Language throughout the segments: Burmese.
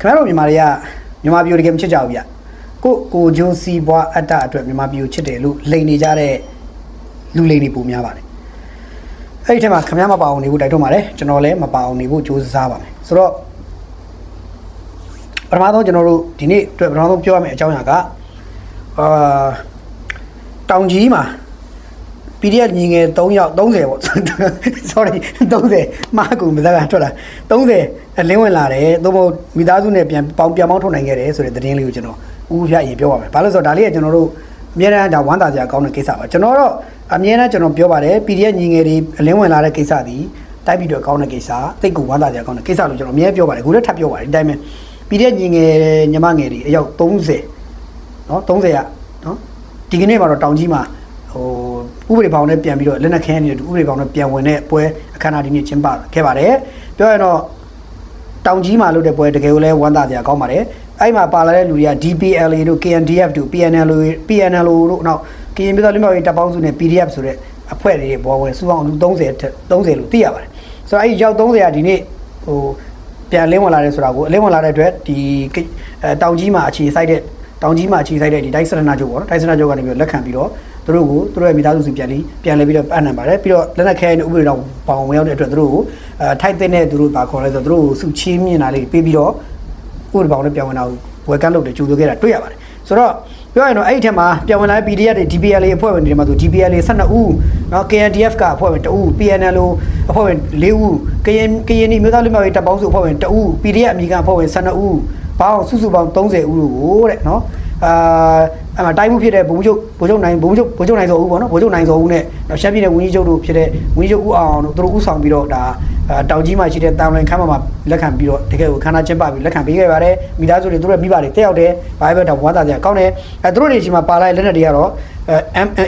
ခင်ဗျားတို့မြန်မာတွေကမြန်မာပြည်ကိုတကယ်မချစ်ကြဘူးဗျကိုကိုဂျိုးစီဘွားအတ္တအတွက်မြန်မာပြည်ကိုချစ်တယ်လို့လိန်နေကြတဲ့လူလိန်တွေပုံများပါတယ်အဲ့ဒီထဲမှာခင်ဗျားမပါအောင်နေဖို့တိုက်တွန်းပါတယ်ကျွန်တော်လည်းမပါအောင်နေဖို့ကြိုးစားပါမယ်ဆိုတော့ပထမဆုံးကျွန်တော်တို့ဒီနေ့အတွက်ပထမဆုံးပြောရမယ့်အကြောင်းအရာကအာတောင်ကြီးမှာ PDF ညီငယ်3ယောက်30ပေါ့ sorry 30မာကူမစကားထွက်လာ30အလင်းဝင်လာတယ်သို့မဟုတ်မိသားစုနဲ့ပြန်ပေါင်းပြန်ပေါင်းထုတ်နိုင်ခဲ့တယ်ဆိုတဲ့သတင်းလေးကိုကျွန်တော်ဦးပြရင်ပြောပါမယ်ဘာလို့လဲဆိုတော့ဒါလေးကကျွန်တော်တို့အများအားဒါဝမ်းသာစရာကောင်းတဲ့ကိစ္စပါကျွန်တော်တော့အများအားကျွန်တော်ပြောပါတယ် PDF ညီငယ်တွေအလင်းဝင်လာတဲ့ကိစ္စဒီတိုက်ပြီးတော့ကောင်းတဲ့ကိစ္စတိတ်ကိုဝမ်းသာစရာကောင်းတဲ့ကိစ္စလို့ကျွန်တော်အများပြောပါတယ်အခုလည်းထပ်ပြောပါတယ်ဒီတိုင်းပဲ PDF ညီငယ်ညီမငယ်တွေအယောက်30နော်30ရနော်ဒီကနေ့မှာတော့တောင်ကြီးမှာ ဟိုဥပဒေဘောင်နဲ့ပြန်ပြီးတော့လက်နက်ခဲနေတဲ့ဥပဒေဘောင်နဲ့ပြန်ဝင်တဲ့ပွဲအခမ်းအနားဒီနေ့ကျင်းပခဲ့ပါတယ်ပြောရရင်တော့တောင်ကြီးမှာလုပ်တဲ့ပွဲတကယ်ကိုလည်းဝမ်းသာစရာကောင်းပါတယ်အဲ့မှာပါလာတဲ့လူတွေက DPLA တို့ KNDF တို့ PNL တို့ PNL တို့နောက်ကရင်ပြည်တော်လူမျိုးရေးတပ်ပေါင်းစုနဲ့ PDF ဆိုတဲ့အဖွဲ့တွေဘောဝင်စုပေါင်းလူ30 30လို့သိရပါတယ်ဆိုတော့အဲ့ဒီရောက်30ရာဒီနေ့ဟိုပြန်လင်းဝင်လာတယ်ဆိုတာကိုအလင်းဝင်လာတဲ့အတွက်ဒီအဲတောင်ကြီးမှာအခြေစိုက်တဲ့တောင်ကြီးမှာအခြေစိုက်တဲ့ဒီတိုက်စရနာချုပ်ပေါ့နော်တိုက်စရနာချုပ်ကနေပြီးတော့လက်ခံပြီးတော့ သူတို့ကိုသူတို့ရဲ့မိသားစုစီပြန်ပြီးပြန်လဲပြီးတော့ပတ်နံပါတယ်ပြီးတော့လက်နက်ခဲတဲ့ဥပဒေတော်ပေါင်ဝင်ရောက်တဲ့အတွက်သူတို့ကိုအဲထိုက်တဲ့သူတို့ဘာခေါ်လဲဆိုတော့သူတို့ကိုစုချင်းမြင်တာလေးပေးပြီးတော့ဥပဒေပေါင်နဲ့ပြန်ဝင်တာကိုဝယ်ကန့်လုပ်တယ်ကြိုးဆိုခဲ့တာတွေ့ရပါတယ်ဆိုတော့ပြောရရင်တော့အဲ့ဒီထက်မှာပြန်ဝင်လာတဲ့ PDF တွေ DPLA အဖွဲ့ဝင်တွေမှာဆို DPLA 12ဦးเนาะ KNDF ကအဖွဲ့ဝင်2ဦး PNL အဖွဲ့ဝင်4ဦးကရင်ကရင်ပြည်မျိုးသားလူမျိုးရေးတပ်ပေါင်းစုအဖွဲ့ဝင်2ဦး PDF အမိကအဖွဲ့ဝင်12ဦးပေါင်းစုစုပေါင်း30ဦးလို့ကိုတဲ့เนาะ အာအဲ့မှာတိုင်းမှုဖြစ်တဲ့ဘုံချုပ်ဘုံချုပ်နိုင်ဘုံချုပ်ဘုံချုပ်နိုင်စောဦးပေါ့နော်ဘုံချုပ်နိုင်စောဦးနဲ့ရှမ်းပြည်နယ်ဝန်ကြီးချုပ်တို့ဖြစ်တဲ့ဝန်ကြီးချုပ်ဦးအောင်တို့သူတို့ဦးဆောင်ပြီးတော့ဒါတောင်ကြီးမှာရှိတဲ့တာဝန်ခမ်းမှာလက်ခံပြီးတော့တကယ်ကိုခန္ဓာကျင်းပပြီးလက်ခံပေးခဲ့ပါတယ်မိသားစုတွေသူတို့မိဘတွေတက်ရောက်တယ်ဘာပဲတော့ဝါသာကြကောင်းတယ်အဲသူတို့တွေရှိမှာပါလာတဲ့လက်နက်တွေကတော့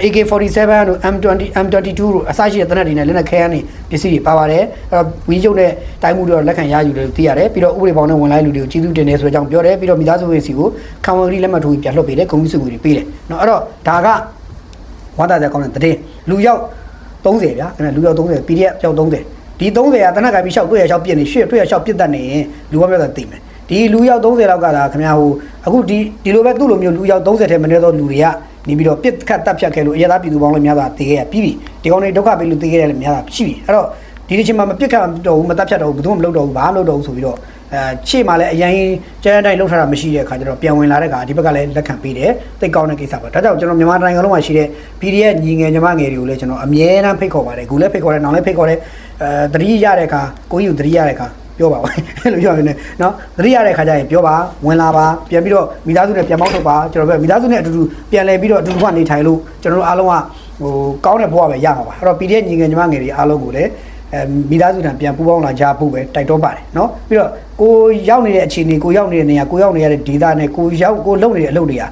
AK47 တို့ M20 M22 တို့အစရှိတဲ့တနက်တွေနဲ့လက်နက်ခဲယမ်းတွေပစ္စည်းတွေပါပါတယ်အဲ့တော့ဝင်းကျုပ်နဲ့တိုင်းမှုတွေတော့လက်ခံရယူတယ်လို့သိရတယ်ပြီးတော့ဥပဒေပေါင်းနဲ့ဝင်လိုက်လူတွေကိုကျေးဇူးတင်တယ်ဆိုတဲ့အကြောင်းပြောတယ်ပြီးတော့မိသားစုဝင်စီကိုခံဝန်ကလေးလက်မှတ်ထိုးပြီးပြန်လွှတ်ပေးတယ်ဂုဏ်ပြုစုငွေတွေပေးတယ်เนาะအဲ့တော့ဒါကဝါတာကြကောင်းတဲ့တဲ့လူရောက်30ဗျာအဲ့ဒါလူရောက်30 PDF ရောက်30ဒီ30ကတနက်ကပြီးလျှောက်တွေ့ရလျှောက်ပြစ်နေရှေ့တွေ့ရလျှောက်ပြစ်တတ်နေရင်လူကမျိုးသာသိမယ်ဒီလူရောက်30လောက်ကသာခင်ဗျာဟိုအခုဒီဒီလိုပဲသူ့လိုမျိုးလူရောက်30ထဲမနေတော့လူတွေက နေပြီးတော့ပြစ်ခတ်တက်ဖြတ်ခဲ့လို့အရသာပြည်သူပေါင်းလည်းများစွာတည်ခဲ့ရပြီးပြီဒီကောင်တွေဒုက္ခပေးလို့တည်ခဲ့တယ်လည်းများစွာရှိပြီအဲ့တော့ဒီဒီချိန်မှာမပြစ်ခတ်တော့ဘူးမတက်ဖြတ်တော့ဘူးဘယ်သူမှမလုပ်တော့ဘူးဘာမှမလုပ်တော့ဘူးဆိုပြီးတော့အဲရှေ့မှာလည်းအရင်ကျန်းတိုင်းလှုပ်ထားတာမရှိတဲ့အခါကျတော့ပြန်ဝင်လာတဲ့အခါဒီဘက်ကလည်းလက်ခံပေးတယ်သိကောင်းတဲ့ကိစ္စပါဒါကြောင့်ကျွန်တော်မြန်မာနိုင်ငံလုံးမှာရှိတဲ့ PDF ညီငယ်ညီမငယ်တွေကိုလည်းကျွန်တော်အမြဲတမ်းဖိတ်ခေါ်ပါတယ်အခုလည်းဖိတ်ခေါ်တယ်နောက်လည်းဖိတ်ခေါ်တယ်အဲတတိရတဲ့အခါကိုကြီးကိုတတိရတဲ့အခါ ပြောပါဦးအဲ့လိုပြောရနေနော်တတိရတဲ့ခါကျရင်ပြောပါဝင်လာပါပြန်ပြီးတော့မိသားစုနဲ့ပြန်ပေါင်းထုတ်ပါကျွန်တော်ပြောမိသားစုနဲ့အတူတူပြန်လဲပြီးတော့အတူတူကနေထိုင်လို့ကျွန်တော်တို့အားလုံးကဟိုကောင်းတဲ့ဘဝပဲရမှာပါအဲ့တော့ PDF ညီငယ်ညီမငယ်တွေအားလုံးကိုလည်းအဲမိသားစုတန်ပြန်ပူးပေါင်းလာကြဖို့ပဲတိုက်တွန်းပါတယ်နော်ပြီးတော့ကိုရောက်နေတဲ့အခြေအနေကိုရောက်နေတဲ့နေရာကိုရောက်နေရတဲ့ဒေသနဲ့ကိုရောက်ကိုလုပ်နေတဲ့အလုပ်တွေက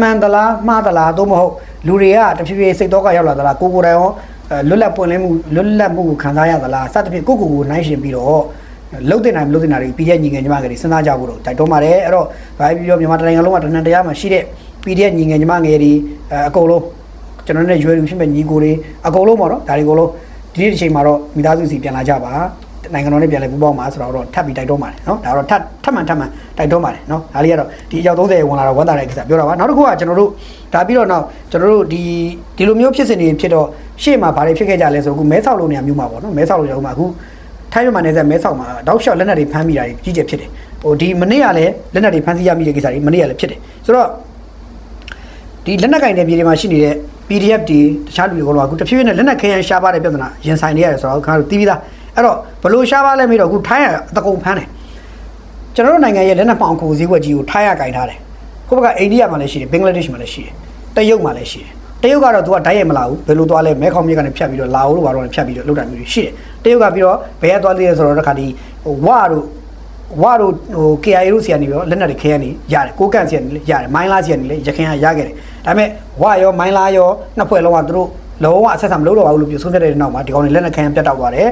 မှန်သလားမှားသလားသို့မဟုတ်လူတွေကတဖြည်းဖြည်းစိတ်တော့ကရောက်လာသလားကိုကိုယ်တိုင်ရောလွတ်လပ်ပွင့်လင်းမှုလွတ်လပ်မှုကိုခံစားရသလားစသဖြင့်ကိုကိုကိုနိုင်ရှင်ပြီးတော့ လုတ်တင်နိုင်မလုတ်တင်နိုင်တွေပြည်ရဲ့ညီငယ်ညီမငယ်တွေစဉ်းစားကြဖို့တော့တိုက်တွန်းပါတယ်အဲ့တော့ဘာပြီးပြောမြန်မာတိုင်းလုံးကတနန်တရားမှာရှိတဲ့ပြည်ရဲ့ညီငယ်ညီမငယ်တွေအကုန်လုံးကျွန်တော်နဲ့ရွယ်လူဖြစ်မဲ့ညီကိုတွေအကုန်လုံးပေါ့နော်ဒါတွေအကုန်လုံးဒီနေ့တစ်ချိန်မှာတော့မိသားစုစီပြန်လာကြပါနိုင်ငံတော်နဲ့ပြန်လဲပူးပေါင်းပါဆိုတော့ထပ်ပြီးတိုက်တွန်းပါတယ်နော်ဒါတော့ထပ်ထပ်မှန်ထပ်မှန်တိုက်တွန်းပါတယ်နော်ဒါလေးကတော့ဒီအယောက်30ဝင်လာတော့ဝန်တာတဲ့ကိစ္စပြောတာပါနောက်တစ်ခုကကျွန်တော်တို့ဒါပြီးတော့နောက်ကျွန်တော်တို့ဒီဒီလိုမျိုးဖြစ်စဉ်တွေဖြစ်တော့ရှေ့မှာဘာတွေဖြစ်ခဲ့ကြလဲဆိုအခုမဲဆောက်လုံးနေရာမျိုးမှာပေါ့နော်မဲဆောက်လုံးရောက်မှာအခု ထိုင်းမြန်မာနယ်စပ်မဲဆောက်မှာတောက်လျှောက်လက်နက်တွေဖမ်းမိတာကြီးကျယ်ဖြစ်တယ်ဟိုဒီမနေ့ကလည်းလက်နက်တွေဖမ်းဆီးရမိတဲ့ကိစ္စတွေမနေ့ကလည်းဖြစ်တယ်ဆိုတော့ဒီလက်နက်ကင်တဲ့ပြည်တွေမှာရှိနေတဲ့ PDF တွေတခြားလူတွေကတော့အခုတဖြည်းဖြည်းနဲ့လက်နက်ခဲယမ်းရှားပါတဲ့ပြဿနာရင်ဆိုင်နေရတယ်ဆိုတော့ခင်ဗျားတို့သိပြီးသားအဲ့တော့ဘလို့ရှားပါလဲမေးတော့အခုထိုင်းကအတကုံဖမ်းတယ်ကျွန်တော်တို့နိုင်ငံရဲ့လက်နက်ပေါင်ကိုဈေးကွက်ကြီးကိုထိုင်းရကင်ထားတယ်ခုဘက်ကအိန္ဒိယမှာလည်းရှိတယ်ဘင်္ဂလားဒေ့ရှ်မှာလည်းရှိတယ်တရုတ်မှာလည်းရှိတယ်တရုတ်ကတော့ तू ကဓာတ်ရိုက်မလာဘူးဘယ်လိုသွားလဲမဲခေါင်မြစ်ကနေဖြတ်ပြီးတော့လာအိုလို့ဘာလို့လဲဖြတ်ပြီးတော့လောက်တာမျိုးတွေရှိတယ် တရုတ်ကပြီးတော့ဘယ်ကသွားသေးလဲဆိုတော့တခါဒီဟိုဝါတို့ဝါတို့ဟို KIA တို့ဆီကနေပြီးတော့လက်နက်တွေခဲရနေရတယ်ကိုကန့်ဆီကနေလည်းရတယ်မိုင်းလားဆီကနေလည်းရခင်ကရခဲ့တယ်ဒါပေမဲ့ဝါရောမိုင်းလားရောနှစ်ဖွဲ့လုံးကသူတို့လုံးဝအဆက်ဆံမလုပ်တော့ပါဘူးလို့ပြောဆုံးဖြတ်တဲ့နောက်မှာဒီကောင်တွေလက်နက်ခံပြတ်တောက်သွားတယ်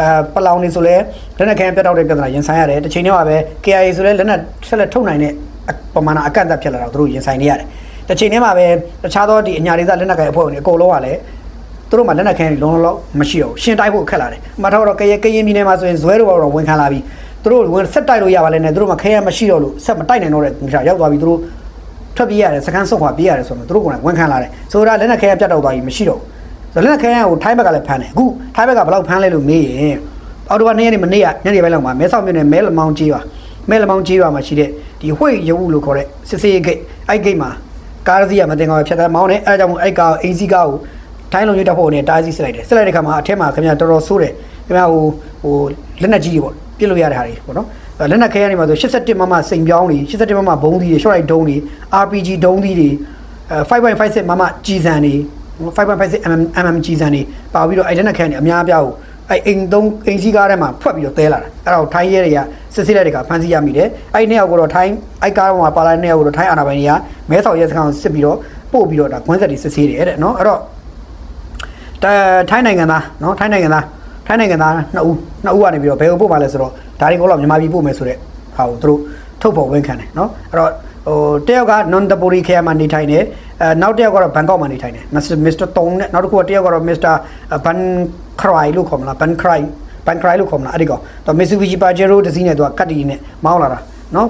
အဲပလောင်နေဆိုလဲလက်နက်ခံပြတ်တောက်တဲ့ပြဿနာရင်ဆိုင်ရတယ်တစ်ချိန်တည်းမှာပဲ KIA ဆိုလဲလက်နက်ဆက်လက်ထုတ်နိုင်တဲ့ပမာဏအကန့်အသတ်ဖြစ်လာတော့သူတို့ရင်ဆိုင်နေရတယ်တစ်ချိန်တည်းမှာပဲတခြားသောဒီအညာဒေသလက်နက်ကိုင်အဖွဲ့ဝင်တွေအကုန်လုံးကလည်း သူတို့မှလက်နက်ခံလုံးလုံးမရှိတော့ဘူးရှင်တိုက်ဖို့ခက်လာတယ်။မထောက်တော့ကရင်ကရင်ပြည်နယ်မှာဆိုရင်ဇွဲတို့ကတော့ဝန်ခံလာပြီးသူတို့ဝင်ဆက်တိုက်လို့ရပါလဲနဲ့သူတို့မခဲရမရှိတော့လို့ဆက်မတိုက်နိုင်တော့တဲ့မိသားရောက်သွားပြီသူတို့ထွက်ပြေးရတယ်စကန်ဆုတ်ခွာပြေးရတယ်ဆိုတော့သူတို့ကလည်းဝန်ခံလာတယ်ဆိုတော့လက်နဲ့ခဲရပြတ်တော့သွားပြီမရှိတော့ဘူးဆိုတော့လက်နဲ့ခဲရကိုထိုင်းဘက်ကလည်းဖမ်းတယ်အခုထိုင်းဘက်ကဘယ်လောက်ဖမ်းလဲလို့မေးရင်အော်တိုဘာနေ့ရက်နေ့မနေ့ကညနေပိုင်းလောက်မှာမဲဆောက်မြို့နယ်မဲလမောင်းကြီးပါမဲလမောင်းကြီးပါမှာရှိတဲ့ဒီဝှေ့ရုပ်လို့ခေါ်တဲ့စစ်စေးဂိတ်အဲ့ဂိတ်မှာကားတစ်စီးကမတင်ကောင်းဖြတ်တယ်မောင်းတယ်အဲဒါကြောင့်မို့အဲ့ကားအင်းစီကားကို ထိုင်းလုံရွေးတက်ဖို့နဲ့တားစီးစစ်လိုက်တယ်စစ်လိုက်တဲ့ခါမှာအထက်မှာခင်ဗျာတော်တော်ဆိုးတယ်ခင်ဗျာဟိုဟိုလက်နက်ကြီးတွေပေါ့ပြစ်လို့ရတဲ့ဟာတွေပေါ့နော်အဲလက်နက်ခဲရနေမှာဆို87မမစိန်ပြောင်းတွေ87မမဘုံသီးတွေ short right ဒုံးတွေ RPG ဒုံးသီးတွေအဲ5.56မမကြီးစံတွေ5.56 mm mm ကြီးစံတွေပါပြီးတော့အဲလက်နက်ခဲနေအများအပြားကိုအဲအိမ်သုံးအိမ်စီးကားထဲမှာဖွက်ပြီးတော့တဲလာတာအဲ့တော့ထိုင်းရဲတွေကစစ်စစ်လက်တွေကဖမ်းဆီးရမိတယ်အဲ့ဒီနှစ်ယောက်ကိုတော့ထိုင်းအိုက်ကားမှာပါလာတဲ့နှစ်ယောက်ကိုတော့ထိုင်းအာဏာပိုင်တွေကမဲဆောက်ရဲစခန်းကိုစစ်ပြီးတော့ပို့ပြီးတော့ဒါခွန်းဆက်တွေစစ်ဆေးတယ်တဲ့နော်အဲ့တော့တ ထိုင်းနိုင်ငံသားနော်ထိုင်းနိုင်ငံသားထိုင်းနိုင်ငံသားနှစ်ဦးနှစ်ဦးကနေပြီးတော့ဘယ်ကိုပို့ပါလဲဆိုတော့ဒါတွေကိုတော့မြန်မာပြည်ပို့မယ်ဆိုတဲ့ဟာကိုသူတို့ထုတ်ဖော်ဝန်ခံတယ်နော်အဲ့တော့ဟိုတယောက်ကနွန်တပူရီခရိုင်မှာနေထိုင်တယ်အဲနောက်တယောက်ကတော့ဘန်ကောက်မှာနေထိုင်တယ်မစ္စတာတုံနဲ့နောက်တစ်ခုကတယောက်ကတော့မစ္စတာဘန်ခရိုင်လို့ခေါ်မလားဘန်ခရိုင်ဘန်ခရိုင်လို့ခေါ်မလားအဲ့ဒီကောင်သူမစ်ဆူဘီဂျီပါဂျီရိုတစီးနဲ့သူကကတ်တီနဲ့မောင်းလာတာနော်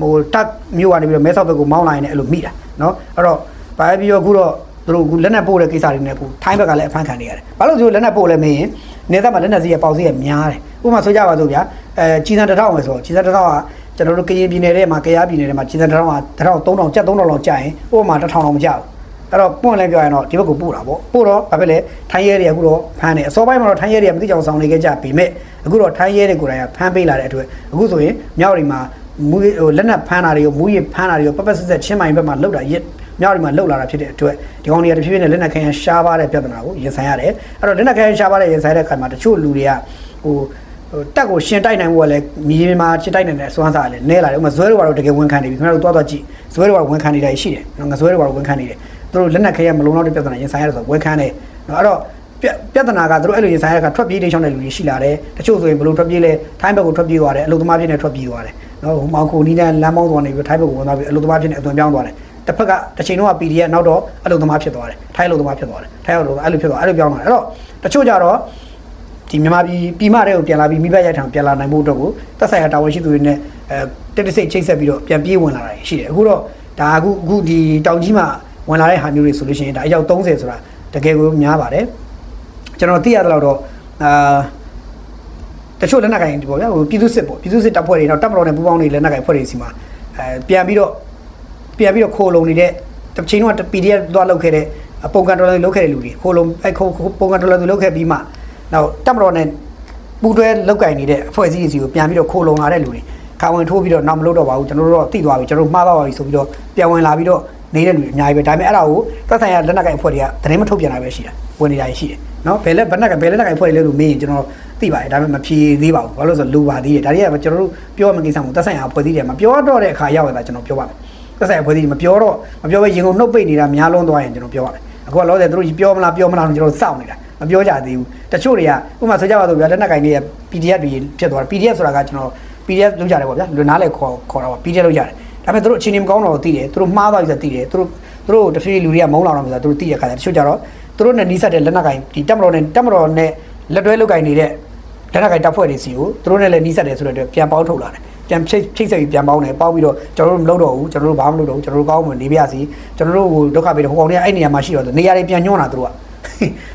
ဟိုတက်မြို့ကနေပြီးတော့မဲဆောက်ဘက်ကိုမောင်းလာရင်လည်းအဲ့လိုမိတာနော်အဲ့တော့ဘာပဲပြီးတော့အခုတော့ သူတို့ကလက်နက်ပို့တဲ့ကိစ္စတွေနဲ့အခုထိုင်းဘက်ကလည်းအဖမ်းခံနေရတယ်။ဘာလို့ဆိုလက်နက်ပို့လဲမင်းရင်နေသက်မှာလက်နက်စီးရပေါက်စီးရများတယ်။ဥပမာဆိုကြပါစို့ဗျာအဲကြီးစံတစ်ထောင်ပဲဆိုတော့ကြီးစံတစ်ထောင်ကကျွန်တော်တို့ကရင်ပြည်နယ်ထဲမှာကရားပြည်နယ်ထဲမှာကြီးစံတစ်ထောင်ကတစ်ထောင်3000ကျပ်3000လောက်ကျရင်ဥပမာ1000လောက်မကျဘူး။အဲ့တော့ပွင့်လဲပြောရင်တော့ဒီဘက်ကိုပို့တာပေါ့။ပို့တော့ဘာဖြစ်လဲထိုင်းရဲတွေအခုတော့ဖမ်းတယ်အစောပိုင်းမှာတော့ထိုင်းရဲတွေကမသိကြအောင်ဆောင်နေခဲ့ကြပေမဲ့အခုတော့ထိုင်းရဲတွေကိုယ်တိုင်ကဖမ်းပေးလာတဲ့အတွက်အခုဆိုရင်မြောက်ရီမှာမူဟိုလက်နက်ဖမ်းတာတွေကိုမူရဖမ်းတာတွေကိုပပဆက်ဆက်ချင်းမိုင်ဘက်မှာလောက်တာရက် မြောက်ဒီမှာလှုပ်လာတာဖြစ်တဲ့အတွက်ဒီကောင်တွေကတဖြည်းဖြည်းနဲ့လက်နက်ခဲယမ်းရှားပါတဲ့ပြဿနာကိုရင်ဆိုင်ရတယ်အဲ့တော့လက်နက်ခဲယမ်းရှားပါတဲ့ရင်ဆိုင်တဲ့အခါမှာတချို့လူတွေကဟိုဟိုတက်ကိုရှင်တိုက်နိုင်ဖို့ကလည်းမြေမှာရှင်တိုက်နိုင်တဲ့အစွမ်းစားကလည်းနဲလာတယ်ဥပမာဇွဲတို့ကတော့တကယ်ဝန်ခံနေပြီခင်ဗျားတို့တွားတွားကြည့်ဇွဲတို့ကတော့ဝန်ခံနေတာရှိတယ်နော်ငါဇွဲတို့ကတော့ဝန်ခံနေတယ်သူတို့လက်နက်ခဲယမ်းမလုံလောက်တဲ့ပြဿနာရင်ဆိုင်ရတယ်ဆိုတော့ဝန်ခံတယ်နော်အဲ့တော့ပြဿနာကသူတို့အဲ့လိုရင်ဆိုင်ရတဲ့အခါထွက်ပြေးတိတ်ချောင်းတဲ့လူတွေရှိလာတယ်တချို့ဆိုရင်ဘလို့ထွက်ပြေးလဲထိုင်းဘက်ကိုထွက်ပြေးသွားတယ်အလုသမားဖြစ်နေထွက်ပြေးသွားတယ်နော်ဟိုမောင်ခိုနီးနဲ့လမ်းမောင်းသွားနေပြီးထိုင်းဘက်ကိုဝင်သွားပြီးအလုသမားဖြစ်နေအသွင်ပြောင်းသွားတယ် တစ်ဖက်ကတစ်ချိန်တော့ PDF နောက်တော့အလုသမားဖြစ်သွားတယ်ထိုင်းအလုသမားဖြစ်သွားတယ်ထိုင်းအလုသမားအဲ့လိုဖြစ်သွားအဲ့လိုပြောင်းသွားတယ်အဲ့တော့တချို့ကြတော့ဒီမြန်မာပြည်ပြည်မတွေကိုပြန်လာပြီးမိဘရိုက်ထောင်ပြန်လာနိုင်ဖို့အတွက်ကိုတက်ဆိုင်ရာတာဝန်ရှိသူတွေနဲ့အဲတက်တစိတ်ချိတ်ဆက်ပြီးတော့ပြန်ပြေးဝင်လာတာရှိတယ်အခုတော့ဒါအခုအခုဒီတောင်ကြီးမှာဝင်လာတဲ့ဟာမျိုးတွေဆိုလို့ရှိရင်ဒါအယောက်30ဆိုတာတကယ်ကိုများပါတယ်ကျွန်တော်သိရတဲ့လောက်တော့အာတချို့လက်နက်ကင်ပေါ့ဗျာဟိုပြည်သူစစ်ပေါ့ပြည်သူစစ်တပ်ဖွဲ့တွေတော့တပ်မတော်နဲ့ပူးပေါင်းနေလက်နက်ကင်ဖွဲ့တွေစီမှာအဲပြန်ပြီးတော့ ပြန်ပြီးတော့ခိုးလုံနေတဲ့တစ်ချိန်တော့ PDF သွားလောက်ခဲ့တဲ့ပုံကန်တော်တွေလောက်ခဲ့တဲ့လူတွေခိုးလုံအဲခိုးပုံကန်တော်တွေလောက်ခဲ့ပြီးမှနောက်တပ်မတော်နဲ့ပူးတွဲလောက်ကင်နေတဲ့အဖွဲ့အစည်းတွေစီကိုပြန်ပြီးတော့ခိုးလုံလာတဲ့လူတွေခါဝင်ထိုးပြီးတော့နောက်မလုပ်တော့ပါဘူးကျွန်တော်တို့တော့တိသွားပြီကျွန်တော်တို့မှားသွားပါပြီဆိုပြီးတော့ပြန်ဝင်လာပြီးတော့နေတဲ့လူတွေအများကြီးပဲဒါပေမဲ့အဲ့ဒါကိုသက်ဆိုင်ရာလက်နက်ကင်အဖွဲ့တွေကသတင်းမထုတ်ပြန်တာပဲရှိတာဝင်နေတာရှိတယ်နော်ဘယ်လက်ဘယ်နက်ကဘယ်လက်နက်ကင်အဖွဲ့တွေလဲလို့မေးရင်ကျွန်တော်သိပါတယ်ဒါပေမဲ့မဖြေသေးပါဘူးဘာလို့လဲဆိုတော့လူပါသေးတယ်ဒါတွေကကျွန်တော်တို့ပြောမှကိစ္စမို့သက်ဆိုင်ရာအဖွဲ့အစည်းတွေမှာပြောတော့တဲ့အခါရောက်ရတာကျွန်တော်ပြောပါမယ် သက်ဆိုင်ရာအဖွဲ့အစည်းတွေမပြောတော့မပြောဘဲရင်ကုန်နှုတ်ပိတ်နေတာများလုံးသွားရင်ကျွန်တော်ပြောပါမယ်အခုကလောဆယ်သူတို့ပြောမလားပြောမလားကျွန်တော်စောင့်နေတာမပြောကြသေးဘူးတချို့တွေကဥပမာဆိုကြပါစို့ဗျာလက်နက်ကင်တွေက PDF တွေဖြစ်သွားတယ် PDF ဆိုတာကကျွန်တော် PDF လုပ်ကြတယ်ပေါ့ဗျာလူနားလေခေါ်ခေါ်တာပေါ့ PDF လုပ်ကြတယ်ဒါပေမဲ့သူတို့အချင်းချင်းမကောင်းတော့သိတယ်သူတို့မှားသွားပြီဆိုသိတယ်သူတို့သူတို့တဖြည်းဖြည်းလူတွေကမုန်းလာတော့မှဆိုသူတို့သိရခါကျတချို့ကြတော့သူတို့နဲ့နီးစပ်တဲ့လက်နက်ကင်ဒီတက်မတော်နဲ့တက်မတော်နဲ့လက်တွဲလုပ်ကင်နေတဲ့လက်နက်ကင်တပ်ဖွဲ့တွေစီကိုသူတို့နဲ့လည်းနီးစပ်တယ်ဆိုတော့ပြန်ပေါင်းထုတ်လာတယ် ပြန်ချိတ်ချိတ်ဆက်ပြီးပြန်ပေါင်းတယ်ပေါင်းပြီးတော့ကျွန်တော်တို့မလုပ်တော့ဘူးကျွန်တော်တို့ဘာမှမလုပ်တော့ဘူးကျွန်တော်တို့ကောင်းမှနေပြရစီကျွန်တော်တို့ဟိုဒုက္ခပေးတယ်ဟိုကောင်တွေကအဲ့နေရာမှာရှိတော့နေရာတွေပြန်ညွှန်းတာသူတို့က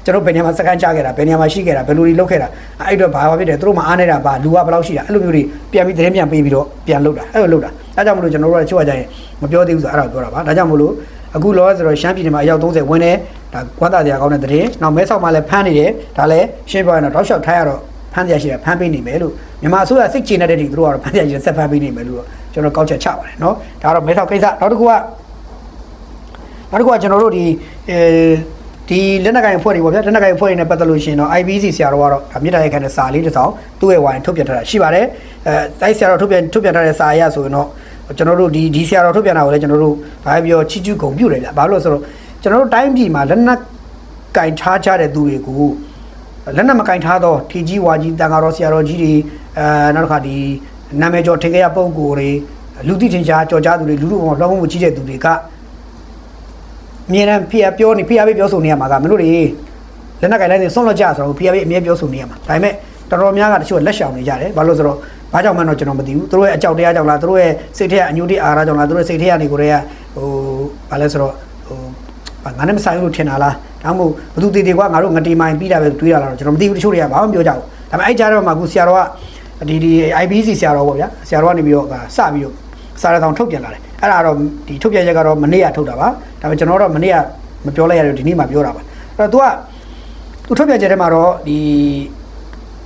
ကျွန်တော်ဘယ်နေရာမှာစကန်ချခဲ့တာဘယ်နေရာမှာရှိခဲ့တာဘယ်လိုတွေလုပ်ခဲ့တာအဲ့တော့ဘာဘာဖြစ်တယ်သူတို့မှအားနေတာဘာလူကဘယ်လောက်ရှိတာအဲ့လိုမျိုးတွေပြန်ပြီးသတင်းပြန်ပေးပြီးတော့ပြန်လုပ်တာအဲ့လိုလုပ်တာအဲကြောင့်မလို့ကျွန်တော်တို့ကချို့အကြရင်မပြောသေးဘူးဆိုအဲ့ဒါပြောတာပါဒါကြောင့်မလို့အခုလောဆိုတော့ရှမ်းပြည်နယ်မှာအယောက်30ဝင်တယ်ဒါကွမ်းသားတရားကောင်းတဲ့သတင်းနောက်မဲဆောက်မှာလည်းဖမ်းနေတယ်ဒါလည်းရှင်းပြောရင်တော့တောက်လျှောက်ထားရတော့ ဖမ်းရရှိတာဖမ်းပေးနေမယ်လို့မြန်မာအစိုးရစိတ်ချနေတဲ့ဒီသူတို့ကတော့ဖမ်းရရှိဆက်ဖမ်းပေးနေမယ်လို့ကျွန်တော်ကောက်ချက်ချပါတယ်เนาะဒါကတော့မဲဆောက်ကိစ္စနောက်တစ်ခုကနောက်တစ်ခုကကျွန်တော်တို့ဒီအဲဒီလက်နက်ကိုင်အဖွဲ့တွေပေါ့ဗျာလက်နက်ကိုင်အဖွဲ့တွေနဲ့ပတ်သက်လို့ရှိရင်တော့ IBC ဆရာတော်ကတော့ဒါမြေတားရိုက်ခံတဲ့စာလေးတစ်စောင်သူ့ရဲ့ဝိုင်းထုတ်ပြန်ထားတာရှိပါတယ်အဲတိုက်ဆရာတော်ထုတ်ပြန်ထုတ်ပြန်ထားတဲ့စာအရဆိုရင်တော့ကျွန်တော်တို့ဒီဒီဆရာတော်ထုတ်ပြန်တာကိုလည်းကျွန်တော်တို့ဘာပြောချီကျူးဂုံပြုတ်တယ်ဗျာဘာလို့လဲဆိုတော့ကျွန်တော်တို့တိုင်းပြည်မှာလက်နက်ကင်ထားကြတဲ့သူတွေကို လက်နက်မကင်ထားတော့ထီကြီးဝါကြီးတန်ဃာတော်ဆရာတော်ကြီးတွေအဲနောက်တစ်ခါဒီနာမည်ကျော်ထင်ကြရပုံကိုယ်တွေလူသိထင်ရှားကြော်ကြားသူတွေလူလူပေါ်လောင်းမှုကြီးတဲ့သူတွေကမြင်တယ်ဖေရပြောနေဖေရပဲပြောဆိုနေရမှာကမင်းတို့တွေလက်နက်ကင်လိုက်နေဆွန့်လွတ်ကြဆိုတော့ဖေရပဲအမြဲပြောဆိုနေရမှာဒါပေမဲ့တော်တော်များကတချို့လက်ရှောင်နေကြတယ်ဘာလို့ဆိုတော့ဘာကြောင့်မှန်းတော့ကျွန်တော်မသိဘူးသူတို့ရဲ့အကြောက်တရားကြောင့်လားသူတို့ရဲ့စိတ်ထဲကအညှို့တိအာရကြောင့်လားသူတို့ရဲ့စိတ်ထဲကနေကိုယ်တည်းကဟိုဘာလဲဆိုတော့ဟိုဘာငါနဲ့မဆိုင်ဘူးလို့ထင်တာလား ဒါမှမဟုတ်ဘသူတေတေကွာငါတို့ငတီမိုင်ပြီးတာပဲတွေးတာလားတော့ကျွန်တော်မသိဘူးတချို့တွေကဘာမှမပြောကြဘူးဒါပေမဲ့အဲ့ကြားတော့မှအခုဆရာတော်ကဒီဒီ IBC ဆရာတော်ပေါ့ဗျာဆရာတော်ကနေပြီးတော့စပြီးတော့စာရဆောင်ထုတ်ပြန်လာတယ်အဲ့ဒါတော့ဒီထုတ်ပြန်ရက်ကတော့မနေ့ကထုတ်တာပါဒါပေမဲ့ကျွန်တော်တော့မနေ့ကမပြောလိုက်ရတယ်ဒီနေ့မှပြောတာပါအဲ့တော့ तू ကသူထုတ်ပြန်ချက်ထဲမှာတော့ဒီ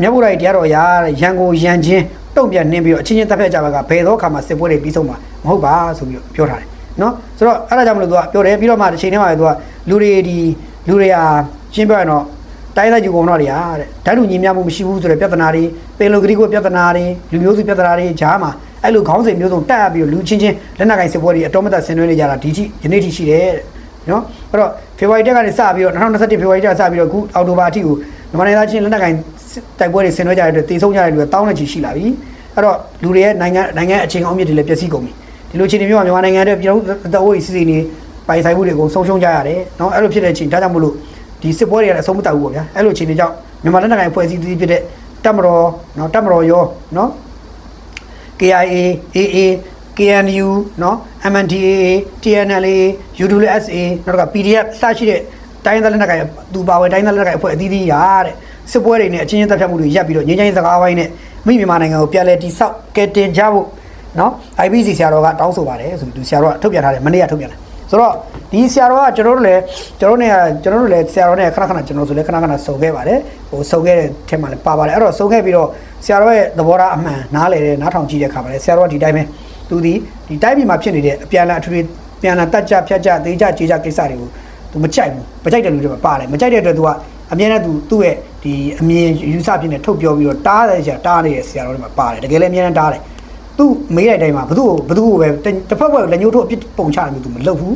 မြတ်ဗုဒ္ဓရဲ့တရားတော်အရာရန်ကိုရန်ချင်းတုံ့ပြန်နှင်းပြီးတော့အချင်းချင်းတပ်ဖြတ်ကြပါကဘယ်သောအခါမှစစ်ပွဲတွေပြီးဆုံးမှာမဟုတ်ပါဆိုပြီးတော့ပြောထားတယ်နော်ဆိုတော့အဲ့ဒါကြောင့်မလို့သူကပြောတယ်ပြီးတော့မှတစ်ချိန်ထဲမှာပဲသူကလူတွေဒီ လူတွေဟာရှင်းပြောရရင်တော့တိုင်းသားယူကုန်တော့တွေဟာတဲ့ဓာတ်လူညီမျှမှုမရှိဘူးဆိုတဲ့ပြဿနာတွေပင်လိုဂရီကိုပြဿနာတွေလူမျိုးစုပြဿနာတွေဂျားမှာအဲ့လိုခေါင်းစဉ်မျိုးစုံတက်ပြီးတော့လူချင်းချင်းလက်နက်ကင်စစ်ပွဲတွေအတော်မတ်ဆင်နွှဲနေကြတာဒီထိယနေ့ထိရှိတယ်တဲ့နော်အဲ့တော့ဖေဖော်ဝါရီတက်ကနေစပြီးတော့2021ဖေဖော်ဝါရီတက်ကစပြီးတော့အခုအောက်တိုဘာအထိကိုမြန်မာနိုင်ငံသားချင်းလက်နက်ကင်တိုက်ပွဲတွေဆင်နွှဲကြတဲ့အတွက်တည်ဆုံးကြတဲ့လူတွေတောင်းနဲ့ချီရှိလာပြီအဲ့တော့လူတွေရဲ့နိုင်ငံနိုင်ငံအချင်းအောင်မြစ်တွေလည်းပျက်စီးကုန်ပြီဒီလိုချင်းတွေမျိုးကမြန်မာနိုင်ငံရဲ့ပြည်တော်အတော်အိုးစီစီနေ ပိုင်ဆိုင်မှုတွေအကုန်ဆုံးရှုံးကြရတယ်နော်အဲ့လိုဖြစ်တဲ့အချိန်ဒါကြောင့်မို့လို့ဒီစစ်ပွဲတွေကလည်းအဆုံးမတတ်ဘူးပေါ့ဗျာအဲ့လိုချင်းတွေကြောင့်မြန်မာလက်နက်ကင်ဖွဲ့စည်းသီးဖြစ်တဲ့တပ်မတော်နော်တပ်မတော်ရောနော် KIA AA KNU เนาะ MNDAA TNLA UWSA နောက်တော့ PDF စရှိတဲ့တိုင်းသားလက်နက်ကိုင်သူပါဝယ်တိုင်းသားလက်နက်ကိုင်အဖွဲ့အသီးသီးရာတဲ့စစ်ပွဲတွေနဲ့အချင်းချင်းတပ်ဖြတ်မှုတွေရပ်ပြီးတော့ငြိမ်းချမ်းရေးစကားဝိုင်းနဲ့မိမြန်မာနိုင်ငံကိုပြန်လည်တည်ဆောက်ကယ်တင်ကြဖို့เนาะ IBC ဆရာတော်ကတောင်းဆိုပါတယ်ဆိုပြီးသူဆရာတော်ကထုတ်ပြန်ထားတယ်မနေ့ကထုတ်ပြန်တယ် ဆိုတော့ဒီဆရာတော်ကကျွန်တော်တို့လည်းကျွန်တော်တို့နဲ့ကျွန်တော်တို့လည်းဆရာတော်နဲ့ခဏခဏကျွန်တော်ဆိုလည်းခဏခဏစုံခဲ့ပါတယ်ဟိုစုံခဲ့တဲ့ထဲမှာလည်းပါပါတယ်အဲ့တော့စုံခဲ့ပြီးတော့ဆရာတော်ရဲ့သဘောထားအမှန်နားလည်တဲ့နားထောင်ကြည့်တဲ့အခါမှာလည်းဆရာတော်ကဒီတိုင်းပဲသူဒီဒီတိုင်းပြည်မှာဖြစ်နေတဲ့အပြန်အလှန်အထွေထွေပြန်အလှန်တက်ကြဖြတ်ကြသေးကြကြေကြကိစ္စတွေကိုသူမကြိုက်ဘူးမကြိုက်တဲ့လူတွေမှာပါတယ်မကြိုက်တဲ့အတွက်သူကအမြဲတမ်းသူသူ့ရဲ့ဒီအမြင်ယူဆဖြစ်နေထုတ်ပြောပြီးတော့တားတဲ့ဆရာတားနေတဲ့ဆရာတော်တွေမှာပါတယ်တကယ်လည်းအမြဲတမ်းတားတယ် သူမေးလိုက်တိုင်းမှာဘသူ့ကိုဘသူ့ကိုပဲတစ်ဖက်ဘက်လက်ညှိုးထိုးအပြစ်ပုံချတယ်မျိုးသူမလုပ်ဘူး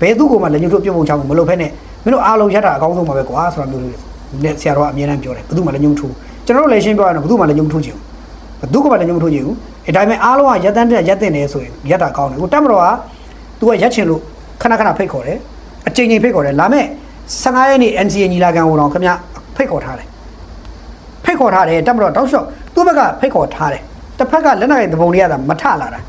ဘယ်သူ့ကိုမှလက်ညှိုးထိုးပြုတ်ပုံချမှုမလုပ်ဖဲနဲ့မင်းတို့အားလုံးရတာအကောင်းဆုံးပါပဲကွာဆိုတာမျိုးလေးနဲ့ဆရာတော်ကအမြဲတမ်းပြောတယ်ဘယ်သူမှလက်ညှိုးထိုးကျွန်တော်တို့လည်းရှင်းပြောရရင်ဘယ်သူမှလက်ညှိုးထိုးချင်ဘူးဘယ်သူကမှလက်ညှိုးထိုးချင်ဘူးအဲဒါပေမဲ့အားလုံးကရက်တန်းတက်ရက်တင်နေဆိုရင်ရက်တာကောင်းတယ်ဟိုတက်မတော်က तू ကရက်ချင်လို့ခဏခဏဖိတ်ခေါ်တယ်အချိန်ချင်းဖိတ်ခေါ်တယ်လာမဲ့15ရက်နေ့ NCA ညီလာခံကိုတော့ခင်ဗျဖိတ်ခေါ်ထားတယ်ဖိတ်ခေါ်ထားတယ်တက်မတော်တောက်လျှောက်သူ့ဘက်ကဖိတ်ခေါ်ထားတယ် တစ်ဖက်ကလက်နက်ရဲ့သဘုံတွေကသာမထလာတာ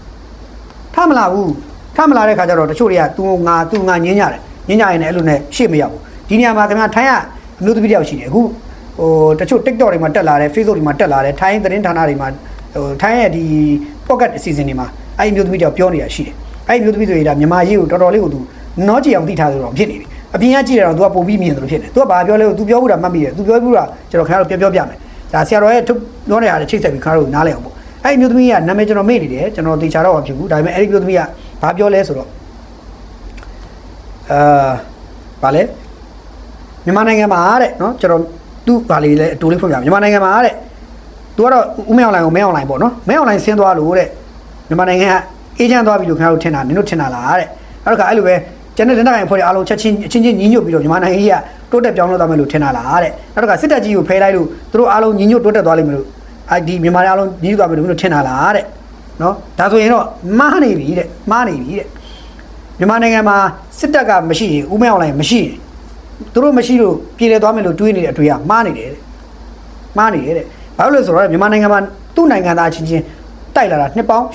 ထမလာဘူးထမလာတဲ့ခါကျတော့တချို့တွေက तू ငါ तू ငါညင်းကြတယ်ညင်းကြရင်လည်းအဲ့လိုနဲ့ရှေ့မရောက်ဘူးဒီနေရာမှာခင်ဗျထိုင်းကအမျိုးသမီးတယောက်ရှိတယ်အခုဟိုတချို့ TikTok တွေမှာတက်လာတယ် Facebook တွေမှာတက်လာတယ်ထိုင်းသတင်းဌာနတွေမှာဟိုထိုင်းရဲ့ဒီ pocket အစီအစဉ်တွေမှာအဲ့ဒီအမျိုးသမီးတယောက်ပြောနေတာရှိတယ်အဲ့ဒီအမျိုးသမီးဆိုရင်ဒါမြန်မာရေးကိုတော်တော်လေးကို तू နောကြည့်အောင်သိထားသလိုတော့ဖြစ်နေပြီအပြင်ကကြည့်ရတော့ तू ကပုံပြီးမြင်တယ်လို့ဖြစ်နေ तू ကဘာပြောလဲ तू ပြောဘူးတာမှတ်မိတယ် तू ပြောဘူးတာကျွန်တော်ခင်ဗျားတို့ပြောပြောပြမယ်ဒါဆရာတော်ရဲ့ထုတ်ပြောနေတာချိတ်ဆက်ပြီးခင်ဗျားတို့နားလည်အောင်ပေါ့ အဲ့ဒီအမျိုးသမီးကနာမည်ကျွန်တော်မေ့နေတယ်ကျွန်တော်သိချာတော့မဖြစ်ဘူးဒါပေမဲ့အဲ့ဒီအမျိုးသမီးကဘာပြောလဲဆိုတော့အာဗာလဲမြန်မာနိုင်ငံမှာတဲ့နော်ကျွန်တော်သူ့ဗာလေးလဲအတူလေးဖွင့်ပြမြန်မာနိုင်ငံမှာတဲ့သူကတော့ဦးမဲအွန်လိုင်းကိုမဲအွန်လိုင်းပေါ့နော်မဲအွန်လိုင်းဆင်းသွားလို့တဲ့မြန်မာနိုင်ငံကအေဂျင့်သွားပြီလို့ခင်ဗျားတို့ထင်တာနင်တို့ထင်တာလားတဲ့အဲ့တော့ကအဲ့လိုပဲကျန်တဲ့လက်နက်ကိုင်ဖွဲ့တွေအားလုံးချက်ချင်းချင်းချင်းညီညွတ်ပြီးတော့မြန်မာနိုင်ငံကြီးကတိုးတက်ပြောင်းလဲသွားမယ်လို့ထင်တာလားတဲ့အဲ့တော့ကစစ်တပ်ကြီးကိုဖယ်လိုက်လို့သူတို့အားလုံးညီညွတ်တိုးတက်သွားလိမ့်မယ်လို့ အဲ့ဒီမြန်မာနိုင်ငံအားလုံးညီညွတ်သွားမယ်လို့မင်းတို့ထင်တာလားတဲ့နော်ဒါဆိုရင်တော့မှားနေပြီတဲ့မှားနေပြီတဲ့မြန်မာနိုင်ငံမှာစစ်တပ်ကမရှိရင်ဥမဲအွန်လိုင်းမရှိရင်သူတို့မရှိလို့ပြည်လဲသွားမယ်လို့တွေးနေတဲ့အတွေ့အမှားနေတယ်တဲ့မှားနေတယ်တဲ့ဘာလို့လဲဆိုတော့မြန်မာနိုင်ငံမှာသူ့နိုင်ငံသားချင်းချင်းတိုက်လာတာနှစ်ပေါင်း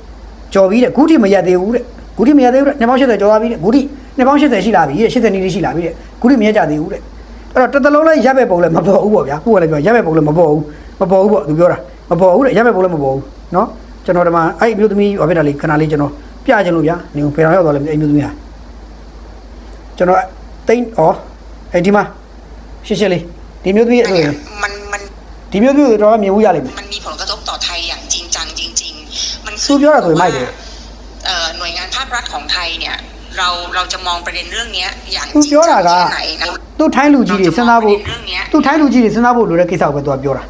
80ကျော်ပြီးတဲ့အခုထိမရက်သေးဘူးတဲ့အခုထိမရက်သေးဘူးတဲ့နှစ်ပေါင်း80ကျော်သွားပြီတဲ့အခုထိနှစ်ပေါင်း80ရှိလာပြီတဲ့80နီးနီးရှိလာပြီတဲ့အခုထိမရက်ကြသေးဘူးတဲ့အဲ့တော့တစ်သလုံးလဲရပ်ပဲပုံလဲမပေါ်ဘူးပေါ့ဗျာခုကလည်းပြောရပ်ပဲပုံလဲမပေါ်ဘူး မပေါ်ဘူးပေါ့သူပြောတာမပေါ်ဘူးတဲ့ရပ်ပဲပုံလဲမပေါ်ဘူးเนาะကျွန်တော်ဒီမှာအဲ့ဒီမျိုးသမီးဟောပြတာလေးခဏလေးကျွန်တော်ပြချင်လို့ဗျာနေဖေတော်ရောက်တော့လဲအဲ့မျိုးသမီးဟာကျွန်တော်တိတ်ဩအဲ့ဒီမှာရှင်းရှင်းလေးဒီမျိုးသမီးအဲ့လို มันมัน ဒီမျိုးသမီးကိုတော့မြင်မှုရလိမ့်မယ် มันมีผลกระทบต่อไทยอย่างจริงจังจริง ๆ มัน สู้เยอะอะตัวไม่เลย เอ่อหน่วยงานภาครัฐของไทยเนี่ย เราเราจะมองประเด็นเรื่องเนี้ยอย่างจ သူ ริง ပြော จั တာ ง က แค่ไหนนะ သူထိုင်းလူကြီးတွေစဉ်းစားဖို့ เรื่องเนี้ย သူထိုင်းလူကြီးတွေစဉ်းစားဖို့လိုတဲ့ကိစ္စကိုပဲသူကပြောတာ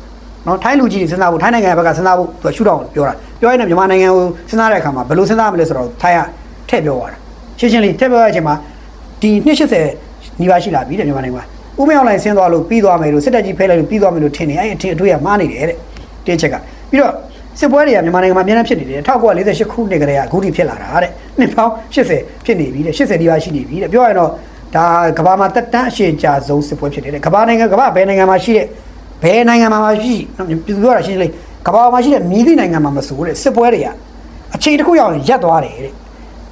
နော်ထိုင်းလူကြီးတွေစဉ်းစားဖို့ထိုင်းနိုင်ငံဘက်ကစဉ်းစားဖို့သူကရှုထောင့်ပြောတာပြောရင်လည်းမြန်မာနိုင်ငံကိုစဉ်းစားတဲ့အခါမှာဘယ်လိုစဉ်းစားမလဲဆိုတော့ထိုင်းကထည့်ပြောသွားတာရှင်းရှင်းလေးထည့်ပြောရတဲ့အချိန်မှာဒီ280နီးပါးရှိလာပြီတဲ့မြန်မာနိုင်ငံမှာဥမေအောင်လိုင်းဆင်းသွားလို့ပြီးသွားမယ်လို့စစ်တပ်ကြီးဖဲလိုက်လို့ပြီးသွားမယ်လို့ထင်နေအဲ့အထင်အတွေ့ကမှားနေတယ်တဲ့တင်းချက်ကပြီးတော့စစ်ပွဲတွေကမြန်မာနိုင်ငံမှာအများကြီးဖြစ်နေတယ်1948ခုနှစ်ကတည်းကအခုထိဖြစ်လာတာတဲ့နှစ်ပေါင်း80ဖြစ်နေပြီတဲ့80နီးပါးရှိနေပြီတဲ့ပြောရရင်တော့ဒါကမ္ဘာမှာတက်တန်းအရှိန်ကြာဆုံးစစ်ပွဲဖြစ်တယ်တဲ့ကမ္ဘာနိုင်ငံကမ္ဘာဘယ်နိုင်ငံမှာရှိတဲ့ ဘယ်နိုင်ငံမှာမှရှိနော်ပြည်သူပြောတာရှင်းရှင်းလေးကမ္ဘာမှာရှိတဲ့မြည်သည့်နိုင်ငံမှာမဆိုတဲ့စစ်ပွဲတွေကအချိန်တစ်ခုရောက်ရင်ရပ်သွားတယ်တဲ့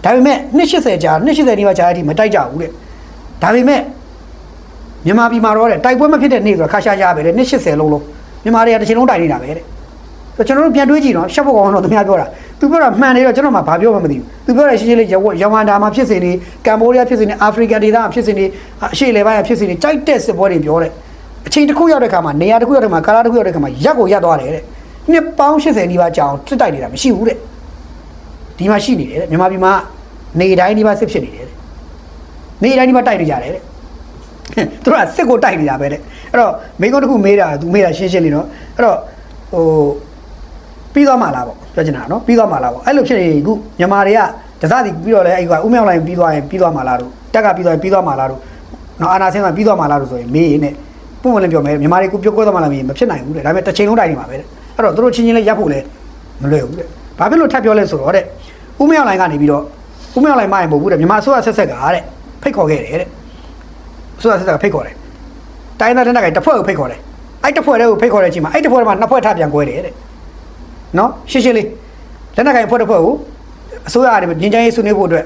ဒါပေမဲ့280ကြာ280နီးပါးကြာတဲ့အထိမတိုက်ကြဘူးတဲ့ဒါပေမဲ့မြန်မာပြည်မှာတော့တဲ့တိုက်ပွဲမဖြစ်တဲ့နေ့ဆိုတာခါရှားရှားပဲတဲ့280လုံးလုံးမြန်မာတွေကတစ်ချိန်လုံးတိုက်နေတာပဲတဲ့ဆိုကျွန်တော်တို့ပြန်တွေးကြည့်နော်ရှက်ဖို့ကောင်းတော့သူများပြောတာသူပြောတာမှန်နေတော့ကျွန်တော်မှဘာပြောမှမသိဘူးသူပြောတယ်ရှင်းရှင်းလေးရဝမ်ဒါမှာဖြစ်စေနေကမ္ဘောဒီးယားဖြစ်စေနေအာဖရိကန်ဒေသမှာဖြစ်စေနေအရှေ့လေပိုင်းမှာဖြစ်စေနေကြိုက်တဲ့စစ်ပွဲတွေပြောတဲ့ အချိန်တစ်ခုရောက်တဲ့ခါမှာနေရာတစ်ခုရောက်တဲ့ခါမှာကာလာတစ်ခုရောက်တဲ့ခါမှာရက်ကိုရက်သွားတယ်တဲ့နှစ်ပေါင်း80နီးပါးကြာအောင်စစ်တိုက်နေတာမရှိဘူးတဲ့ဒီမှာရှိနေတယ်တဲ့မြန်မာပြည်မှာနေတိုင်းဒီမှာစစ်ဖြစ်နေတယ်တဲ့နေတိုင်းဒီမှာတိုက်နေကြတယ်တဲ့သူတို့ကစစ်ကိုတိုက်နေတာပဲတဲ့အဲ့တော့မိကုန်းတစ်ခုမေးတာသူမေးတာရှင်းရှင်းလေးနော်အဲ့တော့ဟိုပြီးသွားမှလားပေါ့ပြောချင်တာနော်ပြီးသွားမှလားပေါ့အဲ့လိုဖြစ်နေခုမြန်မာတွေကတစသည်ပြီးတော့လဲအဲ့ကဥမြောက်လိုက်ပြီးသွားရင်ပြီးသွားမှလားတို့တက်ကပြီးသွားရင်ပြီးသွားမှလားတို့နော်အာနာဆင်းကပြီးသွားမှလားတို့ဆိုရင်မေးရင်ね ပုံမှန်လည်းပြောမယ်မြန်မာတွေကိုပြောပြောသွားမှလားမေးမဖြစ်နိုင်ဘူးတဲ့ဒါပေမဲ့တစ်ချိန်လုံးတိုက်နေမှာပဲတဲ့အဲ့တော့သူတို့ချင်းချင်းလေးရပ်ဖို့လဲမလွယ်ဘူးတဲ့ဘာဖြစ်လို့ထပ်ပြောလဲဆိုတော့တဲ့ဥမြောက်လိုက်ကနေပြီးတော့ဥမြောက်လိုက်မရင်မဟုတ်ဘူးတဲ့မြန်မာအစိုးရဆက်ဆက်ကတဲ့ဖိတ်ခေါ်ခဲ့တယ်တဲ့ဆိုတော့စစ်တပ်ကဖိတ်ခေါ်တယ်။တိုင်းသားတန်းတက်ကတစ်ဖွဲ့ကိုဖိတ်ခေါ်တယ်။အဲ့တစ်ဖွဲ့တည်းကိုဖိတ်ခေါ်တဲ့အချိန်မှာအဲ့တစ်ဖွဲ့မှာနှစ်ဖွဲ့ထပ်ပြန်ကွဲတယ်တဲ့။နော်ရှင်းရှင်းလေးလက်နက်ကင်ဖွဲ့တစ်ဖွဲ့ကိုအစိုးရကနေညင်ချမ်းရေးဆွေးနွေးဖို့အတွက်